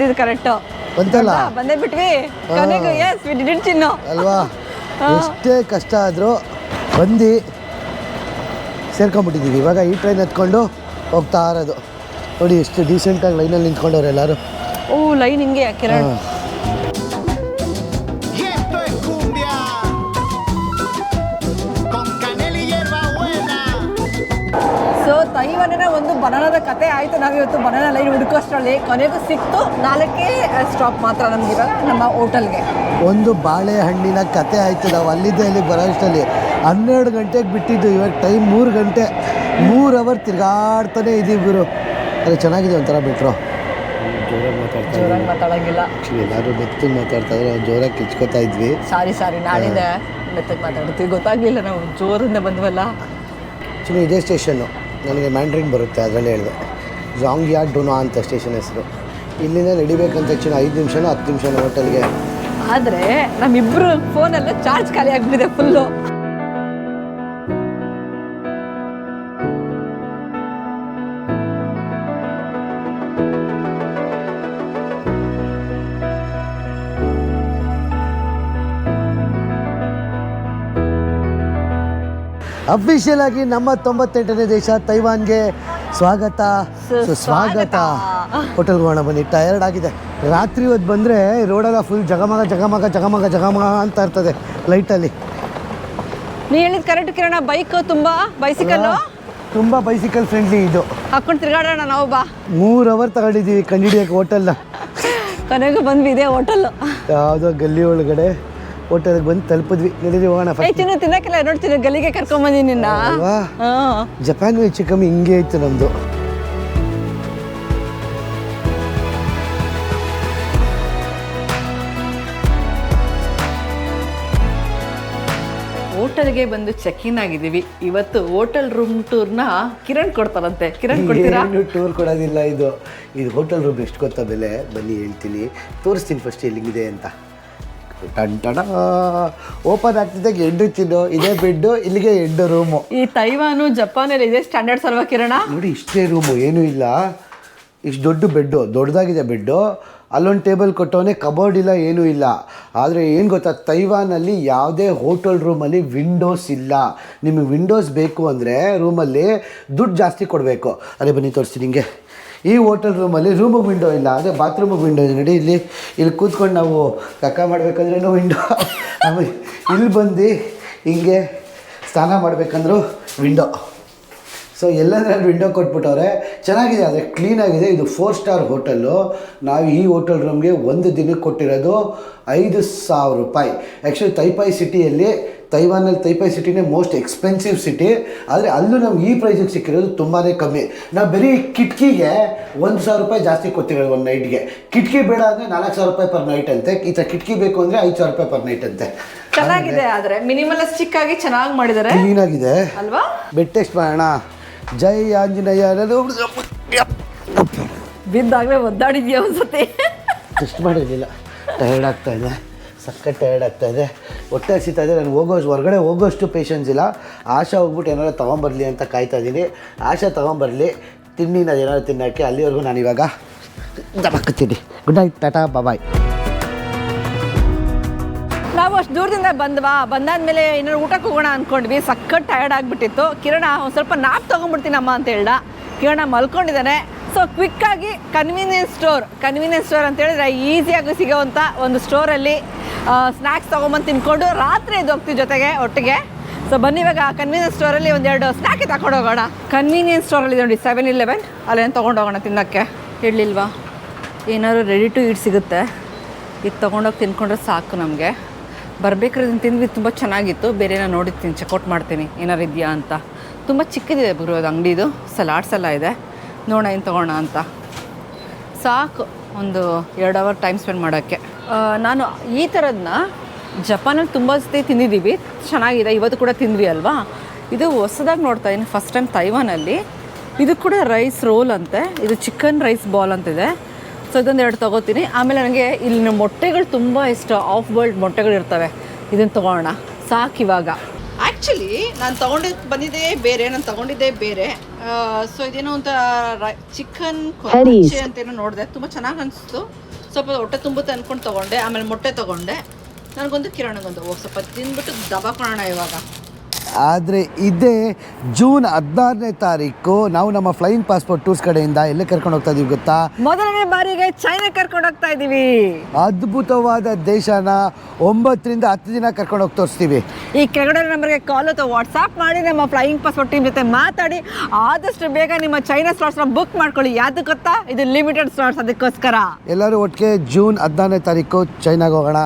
[SPEAKER 3] ಇದು ಕರೆಕ್ಟ್
[SPEAKER 2] ಬಂತಲ್ಲ?
[SPEAKER 3] ಬಂದೇ ಬಿಟ್ವಿ. ಕೊನೆಗೂ ಎಸ್ ವಿ ಡಿಡ್ ಚಿನ್ನು
[SPEAKER 2] ಅಲ್ವಾ? ಎಷ್ಟೇ ಕಷ್ಟ ಆದರೂ ಬಂದು ಸೇರ್ಕೊಂಡ್ಬಿಟ್ಟಿದ್ದೀವಿ ಇವಾಗ ಈ ಟ್ರೈನ್ ಎತ್ಕೊಂಡು ಹೋಗ್ತಾ ಇರೋದು. ನೋಡಿ ಎಷ್ಟು ಡೀಸೆಂಟಾಗಿ ಲೈನಲ್ಲಿ ನಿಂತ್ಕೊಂಡವ್ರು ಎಲ್ಲರೂ.
[SPEAKER 3] ಓ ಲೈನ್ ಹಿಂಗೆ ಕಿರಣ್. ಸೊ ಒಂದು ಬನಾನದ ಕತೆ ಆಯ್ತು. ನಾವಿವತ್ತು ಬನಾನ ಲೈನ್ ಹುಡುಕೋಷ್ಟರಲ್ಲಿ ಕೊನೆಗೂ ಸಿಕ್ತು. ನಾಲ್ಕೇ ಸ್ಟಾಪ್ ಮಾತ್ರ ನಮ್ಗೆ ಇವಾಗ ನಮ್ಮ ಹೋಟೆಲ್ಗೆ.
[SPEAKER 2] ಒಂದು ಬಾಳೆಹಣ್ಣಿನ ಕತೆ ಆಯಿತು. ನಾವು ಅಲ್ಲಿದ್ದ ಇಲ್ಲಿಗೆ ಬರೋಷ್ಟರಲ್ಲಿ ಹನ್ನೆರಡು ಗಂಟೆಗೆ ಬಿಟ್ಟಿದ್ದು. ಇವಾಗ ಟೈಮ್ ಮೂರು ಗಂಟೆ. ಮೂರು ಅವರ್ ತಿರ್ಗಾಡ್ತಾನೆ ಇದೀವಿ ಗುರು. ಅದು ಚೆನ್ನಾಗಿದೆ ಒಂಥರ ಬಿಟ್ರು. ಜೋರಾಗಿ ಮಾತಾಡ್ತಾ
[SPEAKER 3] ಜೋರಾಗಿ ಮಾತಾಡಂಗಿಲ್ಲ.
[SPEAKER 2] ಆ್ಯಕ್ಚುಲಿ ಎಲ್ಲರೂ ಬೆತ್ತಿಗೆ ಮಾತಾಡ್ತಾ ಇದ್ರೆ ನಾವು ಜೋರಾಗಿ ಕಿಚ್ಕೋತಾ ಇದ್ವಿ.
[SPEAKER 3] ಸಾರಿ ಸಾರಿ ನಾಳಿಂದ ಮೆತ್ತಗೆ ಮಾತಾಡ್ತೀವಿ. ಗೊತ್ತಾಗ್ಲಿಲ್ಲ ನಾವು ಜೋರಿಂದ ಬಂದ್ವಲ್ಲ.
[SPEAKER 2] ಆ್ಯಕ್ಚುಲಿ ಇದೇ ಸ್ಟೇಷನ್ನು. ನನಗೆ ಮ್ಯಾಂಡ್ರಿನ್ ಬರುತ್ತೆ ಅದರಲ್ಲಿ ಹೇಳಿದೆ. ಜಾಂಗಿಯಾ ಡೊನಾ ಅಂತ ಸ್ಟೇಷನ್ ಹೆಸರು. ಇಲ್ಲಿಂದ ನಡಿಬೇಕಂತ ಹೆಚ್ಚಿನ ಐದು ನಿಮಿಷನೋ ಹತ್ತು ನಿಮಿಷನೋ ಹೋಟೆಲ್ಗೆ
[SPEAKER 3] ಆದರೆ ನಮ್ಮಿಬ್ರು ಫೋನೆಲ್ಲ ಚಾರ್ಜ್ ಖಾಲಿ ಆಗ್ಬಿಟ್ಟಿದೆ ಫುಲ್ಲು
[SPEAKER 2] ಅಫಿಷಿಯಲ್ ಆಗಿ ನಮ್ಮ ತೊಂಬತ್ತೆಂಟನೇ ದೇಶ ತೈವಾನ್ಗೆ ಸ್ವಾಗತ. ಸುಸ್ವಾಗತ ಹೋಟೆಲ್ಗೆ ಹೋಗೋಣ ಬನ್ನಿ. ಟಯರ್ಡ್ ಆಗಿದೆ. ರಾತ್ರಿ ಹೊತ್ತು ಬಂದರೆ ರೋಡೆಲ್ಲ ಫುಲ್ ಜಗಮಗ ಜಗಮಗ ಜಗಮಗ ಜಗಮಗ ಅಂತ ಇರ್ತದೆ ಲೈಟಲ್ಲಿ
[SPEAKER 3] ನೀ ಹೇಳಿದ ಕರೆಕ್ಟ್ ಕಿರಣ ಬೈಕ್ ತುಂಬ ಬೈಸಿಕಲ್
[SPEAKER 2] ತುಂಬ ಬೈಸಿಕಲ್ ಫ್ರೆಂಡ್ಲಿ ಇದು.
[SPEAKER 3] ಹಾಕೊಂಡು ತಿರ್ಗಾಡೋಣ ನಾವು ಬಾ.
[SPEAKER 2] ಮೂರು ಅವರ್ ತಗೊಂಡಿದ್ದೀವಿ ಕಂಡಿಡಿಯೋಕೆ ಹೋಟೆಲ್ನ
[SPEAKER 3] ಕೊನೆಗೂ ಬಂದ್ವಿ ಇದೆ ಹೋಟೆಲ್
[SPEAKER 2] ಯಾವುದೋ ಗಲ್ಲಿ ಒಳಗಡೆ. ಹೋಟೆಲ್ಗೆ ಬಂದು ತಲುಪಿದ್ವಿ. ನಡೀರಿ ಹೋಗೋಣ
[SPEAKER 3] ತಿನ್ನಕ್ಕೆಲ್ಲ. ನೋಡ್ತೀನಿ ಗಲ್ಲಿಗೆ ಕರ್ಕೊಂಬಂದಿನಿ ನಿನ್ನ.
[SPEAKER 2] ಅಲ್ವಾ
[SPEAKER 3] ಹಾ.
[SPEAKER 2] ಜಪಾನ್ ಹೆಚ್ಚು ಕಮ್ಮಿ ಹಿಂಗೆ ಇತ್ತು ನಮ್ಮದು
[SPEAKER 3] ಹೋಟೆಲ್ಗೆ ಬಂದು ಚೆಕ್ ಇನ್ ಆಗಿದ್ದೀವಿ. ಇವತ್ತು ಹೋಟೆಲ್ ರೂಮ್ ಟೂರ್ನ ಕಿರಣ್ ಕೊಡ್ತಾರಂತೆ. ಕಿರಣ್ ಕೊಡ್ತೀರಾ?
[SPEAKER 2] ಏನು ಟೂರ್ ಕೊಡೋದಿಲ್ಲ ಇದು. ಇದು ಹೋಟೆಲ್ ರೂಮ್ ಎಷ್ಟು ಗೊತ್ತಾ ಬೆಲೆ? ಬನ್ನಿ ಹೇಳ್ತೀನಿ. ತೋರಿಸ್ತೀನಿ ಫಸ್ಟ್ ಎಲ್ಲಿಗಿದೆ ಅಂತ. ಟಂಟಣ ಓಪನ್ ಆಗ್ತಿದ್ದಾಗ ಎಂಡು ಚಿನ್ನು ಇದೇ ಬೆಡ್ಡು ಇಲ್ಲಿಗೆ ಎಂಡು ರೂಮು.
[SPEAKER 3] ಈ ತೈವಾನು ಜಪಾನಲ್ಲಿ ಇದೆ ಸ್ಟ್ಯಾಂಡರ್ಡ್ ಅಲ್ವಾ ಕಿರಣ
[SPEAKER 2] ನೋಡಿ ಇಷ್ಟೇ ರೂಮು ಏನೂ ಇಲ್ಲ. ಇಷ್ಟು ದೊಡ್ಡ ಬೆಡ್ಡು ದೊಡ್ಡದಾಗಿದೆ ಬೆಡ್ಡು. ಅಲ್ಲೊಂದು ಟೇಬಲ್ ಕೊಟ್ಟವನೇ ಕಬೋರ್ಡ್ ಇಲ್ಲ ಏನೂ ಇಲ್ಲ. ಆದರೆ ಏನು ಗೊತ್ತಾ ತೈವಾನಲ್ಲಿ ಯಾವುದೇ ಹೋಟೆಲ್ ರೂಮಲ್ಲಿ ವಿಂಡೋಸ್ ಇಲ್ಲ. ನಿಮಗೆ ವಿಂಡೋಸ್ ಬೇಕು ಅಂದರೆ ರೂಮಲ್ಲಿ ದುಡ್ಡು ಜಾಸ್ತಿ ಕೊಡಬೇಕು. ಅದೇ ಬನ್ನಿ ತೋರಿಸ್ತೀನಿ ನಿಮಗೆ ಈ ಹೋಟೆಲ್ ರೂಮಲ್ಲಿ ರೂಮಿಗೆ ವಿಂಡೋ ಇಲ್ಲ. ಅದೇ ಬಾತ್ರೂಮಿಗೆ ವಿಂಡೋ ಇದೆ. ನೋಡಿ ಇಲ್ಲಿ ಇಲ್ಲಿ ಕೂತ್ಕೊಂಡು ನಾವು ಕಕ್ಕ ಮಾಡಬೇಕಂದ್ರೂ ವಿಂಡೋ ಆಮೇಲೆ ಇಲ್ಲಿ ಬಂದು ಹಿಂಗೆ ಸ್ನಾನ ಮಾಡಬೇಕಂದ್ರೂ ವಿಂಡೋ ಸೊ ಎಲ್ಲಂದ್ರೆ ವಿಂಡೋ ಕೊಟ್ಬಿಟ್ಟವ್ರೆ, ಚೆನ್ನಾಗಿದೆ. ಆದರೆ ಕ್ಲೀನಾಗಿದೆ ಇದು ಫೋರ್ ಸ್ಟಾರ್ ಹೋಟೆಲ್ಲು ನಾವು ಈ ಹೋಟೆಲ್ ರೂಮ್ಗೆ ಒಂದು ದಿನಕ್ಕೆ ಕೊಟ್ಟಿರೋದು ಐದು ಸಾವಿರ ರೂಪಾಯಿ. ಆ್ಯಕ್ಚುಲಿ ತೈಪಾಯಿ ಸಿಟಿಯಲ್ಲಿ ತೈವಾನಲ್ಲಿ ತೈಪೈ ಸಿಟಿನೇ ಮೋಸ್ಟ್ ಎಕ್ಸ್ಪೆನ್ಸಿವ್ ಸಿಟಿ ಆದರೆ ಅಲ್ಲೂ ನಮ್ಗೆ ಈ ಪ್ರೈಸಿಗೆ ಸಿಕ್ಕಿರೋದು ತುಂಬಾ ಕಮ್ಮಿ. ನಾವು ಬರೀ ಕಿಟಕಿಗೆ ಒಂದು ಸಾವಿರ ರೂಪಾಯಿ ಜಾಸ್ತಿ ಕೊಡ್ತೀವಿ ಒಂದು ನೈಟ್ಗೆ ಕಿಟಕಿ ಬೇಡ ಅಂದರೆ ನಾಲ್ಕು ಸಾವಿರ ರೂಪಾಯಿ ಪರ್ ನೈಟ್ ಅಂತೆ. ಈ ಥರ ಕಿಟಕಿ ಬೇಕು ಅಂದರೆ ಐದು ಸಾವಿರ ರೂಪಾಯಿ ಪರ್ ನೈಟ್ ಅಂತೆ.
[SPEAKER 3] ಚೆನ್ನಾಗಿದೆ ಆದ್ರೆ. ಮಿನಿಮಲಿಸ್ಟಿಕ್ ಆಗಿ ಚೆನ್ನಾಗಿ ಮಾಡಿದ್ದಾರೆ
[SPEAKER 2] ಕ್ಲೀನಾಗಿದೆ
[SPEAKER 3] ಅಲ್ವಾ?
[SPEAKER 2] ಬೆಡ್ ಟೆಸ್ಟ್ ಮಾಡೋಣ. ಜೈ ಆಂಜನೇಯ. ಬಿದ್ದಾಗಲೇ
[SPEAKER 3] ಬಿದ್ದಾಗ್ಲೇ ಒದ್ದಾಡಿದ್ಯಾ ಒಂದ್ಸತಿ?
[SPEAKER 2] ಟೆಸ್ಟ್ ಮಾಡಿರಲಿಲ್ಲ. ಟಯರ್ಡ್ ಆಗ್ತಾ ಇದೆ. ಸಖತ್ ಟಯರ್ಡ್ ಆಗ್ತಾ ಇದೆ. ಹೊಟ್ಟೆ ಇದೆ. ನಾನು ಹೋಗೋ ಹೊರಗಡೆ ಹೋಗೋಷ್ಟು ಪೇಷನ್ಸ್ ಇಲ್ಲ. ಆಶಾ ಹೋಗ್ಬಿಟ್ಟು ಏನಾದ್ರು ತೊಗೊಂಬರ್ಲಿ ಅಂತ ಕಾಯ್ತಾ ಇದ್ದೀನಿ ಆಶಾ ತೊಗೊಂಬರ್ಲಿ. ನಾನು ಏನಾದ್ರು ತಿನ್ನೋಕ್ಕೆ ಅಲ್ಲಿವರೆಗೂ ನಾನು ಇವಾಗ ದಬಕ್ತೀನಿ ಗುಡ್ ನೈಟ್ ಟಾಟಾ ಬಾಯ್
[SPEAKER 3] ನಾವು ಅಷ್ಟು ದೂರದಿಂದ ಬಂದ್ವಾ? ಬಂದಾದ್ಮೇಲೆ ಏನಾದ್ರು ಊಟಕ್ಕೆ ಹೋಗೋಣ ಅಂದ್ಕೊಂಡ್ವಿ ಸಖತ್ ಟಯರ್ಡ್ ಆಗಿಬಿಟ್ಟಿತ್ತು. ಕಿರಣ, ಒಂದು ಸ್ವಲ್ಪ ನಾಪ್ ತೊಗೊಂಡ್ಬಿಡ್ತೀನಮ್ಮ ಅಂತ ಹೇಳ್ದ. ಕಿರಣ ಮಲ್ಕೊಂಡಿದ್ದಾನೆ ಸೊ ಕ್ವಿಕ್ಕಾಗಿ ಕನ್ವೀನಿಯನ್ಸ್ ಸ್ಟೋರ್ ಕನ್ವೀನಿಯನ್ಸ್ ಸ್ಟೋರ್ ಅಂತ ಹೇಳಿದ್ರೆ ಈಸಿಯಾಗಿ ಸಿಗೋವಂಥ ಒಂದು ಸ್ಟೋರಲ್ಲಿ ಸ್ನ್ಯಾಕ್ಸ್ ತೊಗೊಂಬಂದು ತಿನ್ಕೊಂಡು ರಾತ್ರಿ ಇದು ಹೋಗ್ತೀವಿ ಜೊತೆಗೆ, ಒಟ್ಟಿಗೆ. ಸೊ ಬನ್ನಿ ಇವಾಗ ಕನ್ವೀನಿಯನ್ಸ್ ಸ್ಟೋರಲ್ಲಿ ಒಂದೆರಡು ಸ್ನ್ಯಾಕ್ ತಗೊಂಡು ಹೋಗೋಣ. ಕನ್ವೀನಿಯನ್ಸ್ ಸ್ಟೋರಲ್ಲಿ ನೋಡಿ ಸೆವೆನ್ ಇಲೆವೆನ್ ಅಲ್ಲೇನು ತೊಗೊಂಡು ಹೋಗೋಣ ತಿನ್ನೋಕ್ಕೆ? ಹೇಳಲಿಲ್ವಾ ಏನಾದ್ರು ರೆಡಿ ಟು ಈಟ್ ಸಿಗುತ್ತೆ. ಇದು ತೊಗೊಂಡೋಗಿ ತಿನ್ಕೊಂಡ್ರೆ ಸಾಕು ನಮಗೆ. ಬರಬೇಕಾದ್ರೆ ಇದನ್ನು ತಿಂದ್ವಿ, ತುಂಬ ಚೆನ್ನಾಗಿತ್ತು. ಬೇರೆ ನಾನು ತಿನ್ ಚೆಕ್ಔಟ್ ಮಾಡ್ತೀನಿ. ಏನಾರು ಇದೆಯಾ ಅಂತ. ತುಂಬ ಚಿಕ್ಕದಿದೆ ಗುರು ಅದು ಅಂಗಡಿದು. ಸಲಾಡ್ಸ್ ಎಲ್ಲ ಇದೆ. ನೋಡೋಣ ಏನು ತೊಗೋಣ ಅಂತ. ಸಾಕು. ಒಂದು ಎರಡು ಅವರ್ ಟೈಮ್ ಸ್ಪೆಂಡ್ ಮಾಡೋಕ್ಕೆ. ನಾನು ಈ ಥರದನ್ನ ಜಪಾನಲ್ಲಿ ತುಂಬ ಜೊತೆ ತಿಂದಿದ್ದೀವಿ. ಚೆನ್ನಾಗಿದೆ. ಇವತ್ತು ಕೂಡ ತಿಂದ್ವಿ ಅಲ್ವಾ? ಇದು ಹೊಸದಾಗಿ ನೋಡ್ತಾ ಇದ್ದೀನಿ ಫಸ್ಟ್ ಟೈಮ್ ತೈವಾನಲ್ಲಿ. ಇದು ಕೂಡ ರೈಸ್ ರೋಲ್ ಅಂತೆ. ಇದು ಚಿಕನ್ ರೈಸ್ ಬಾಲ್ ಅಂತಿದೆ. ಸೊ ಇದೊಂದು ಎರಡು ತೊಗೋತೀನಿ. ಆಮೇಲೆ ನನಗೆ ಇಲ್ಲಿನ ಮೊಟ್ಟೆಗಳು ತುಂಬ ಇಷ್ಟ. ಆಫ್ ವರ್ಲ್ಡ್ ಮೊಟ್ಟೆಗಳು ಇರ್ತವೆ. ಇದನ್ನು ತೊಗೋಣ. ಸಾಕು ಇವಾಗ. ಆ್ಯಕ್ಚುಲಿ ನಾನು ತೊಗೊಂಡಿದ್ದು ಬಂದಿದ್ದೇ ಬೇರೆ. ನಾನು ತೊಗೊಂಡಿದ್ದೇ ಬೇರೆ. ಸೊ ಇದೇನೋ ಒಂಥರ ಚಿಕನ್ ಕೊಚ್ಚೆ ಅಂತೇನೋ ನೋಡಿದೆ. ತುಂಬ ಚೆನ್ನಾಗಿ ಅನಿಸ್ತು. ಸ್ವಲ್ಪ ಹೊಟ್ಟೆ ತುಂಬುತ್ತೆ ಅಂದ್ಕೊಂಡು ತಗೊಂಡೆ ಆಮೇಲೆ ಮೊಟ್ಟೆ ತೊಗೊಂಡೆ. ನನಗೊಂದು ಕಿರಣಗೊಂದು ಸ್ವಲ್ಪ ತಿಂದ್ಬಿಟ್ಟು ದಬಾಕೊಳ್ಳೋಣ ಇವಾಗ.
[SPEAKER 2] ಆದರೆ ಇದೇ ಜೂನ್ ಹದಿನಾರನೇ ತಾರೀಕು ನಾವು ನಮ್ಮ ಫ್ಲೈಯಿಂಗ್ ಪಾಸ್ಪೋರ್ಟ್ ಟೂರ್ಸ್ ಕಡೆಯಿಂದ ಎಲ್ಲಿ ಕರ್ಕೊಂಡು ಹೋಗ್ತಾ ಇದೀವಿ ಗೊತ್ತಾ?
[SPEAKER 3] ಮೊದಲನೇ ಬಾರಿಗೆ ಚೈನಾ ಕರ್ಕೊಂಡು ಹೋಗ್ತಾ ಇದೀವಿ.
[SPEAKER 2] ಅದ್ಭುತವಾದ ದೇಶನ ಒಂಬತ್ತರಿಂದ ಹತ್ತು ದಿನ ಕರ್ಕೊಂಡು ಹೋಗಿ ತೋರಿಸ್ತೀವಿ.
[SPEAKER 3] ಈ ಕೆಳಗಡೆ ನಂಬರ್ಗೆ ಕಾಲ್ ಅಥವಾ ವಾಟ್ಸಾಪ್ ಮಾಡಿ ನಮ್ಮ ಫ್ಲೈಯಿಂಗ್ ಪಾಸ್ಪೋರ್ಟ್ ಟೀಮ್ ಜೊತೆ ಮಾತಾಡಿ ಆದಷ್ಟು ಬೇಗ ನಿಮ್ಮ ಚೈನಾ ಸ್ಲಾಟ್ಸ್ನ ಬುಕ್ ಮಾಡ್ಕೊಳ್ಳಿ. ಯಾವ್ದು ಗೊತ್ತಾ? ಇದು ಲಿಮಿಟೆಡ್ ಸ್ಲಾಟ್ಸ್ ಅದಕ್ಕೋಸ್ಕರ.
[SPEAKER 2] ಎಲ್ಲರೂ ಒಟ್ಟಿಗೆ ಜೂನ್ ಹದಿನಾರನೇ ತಾರೀಕು ಚೈನಾಗೆ ಹೋಗೋಣ.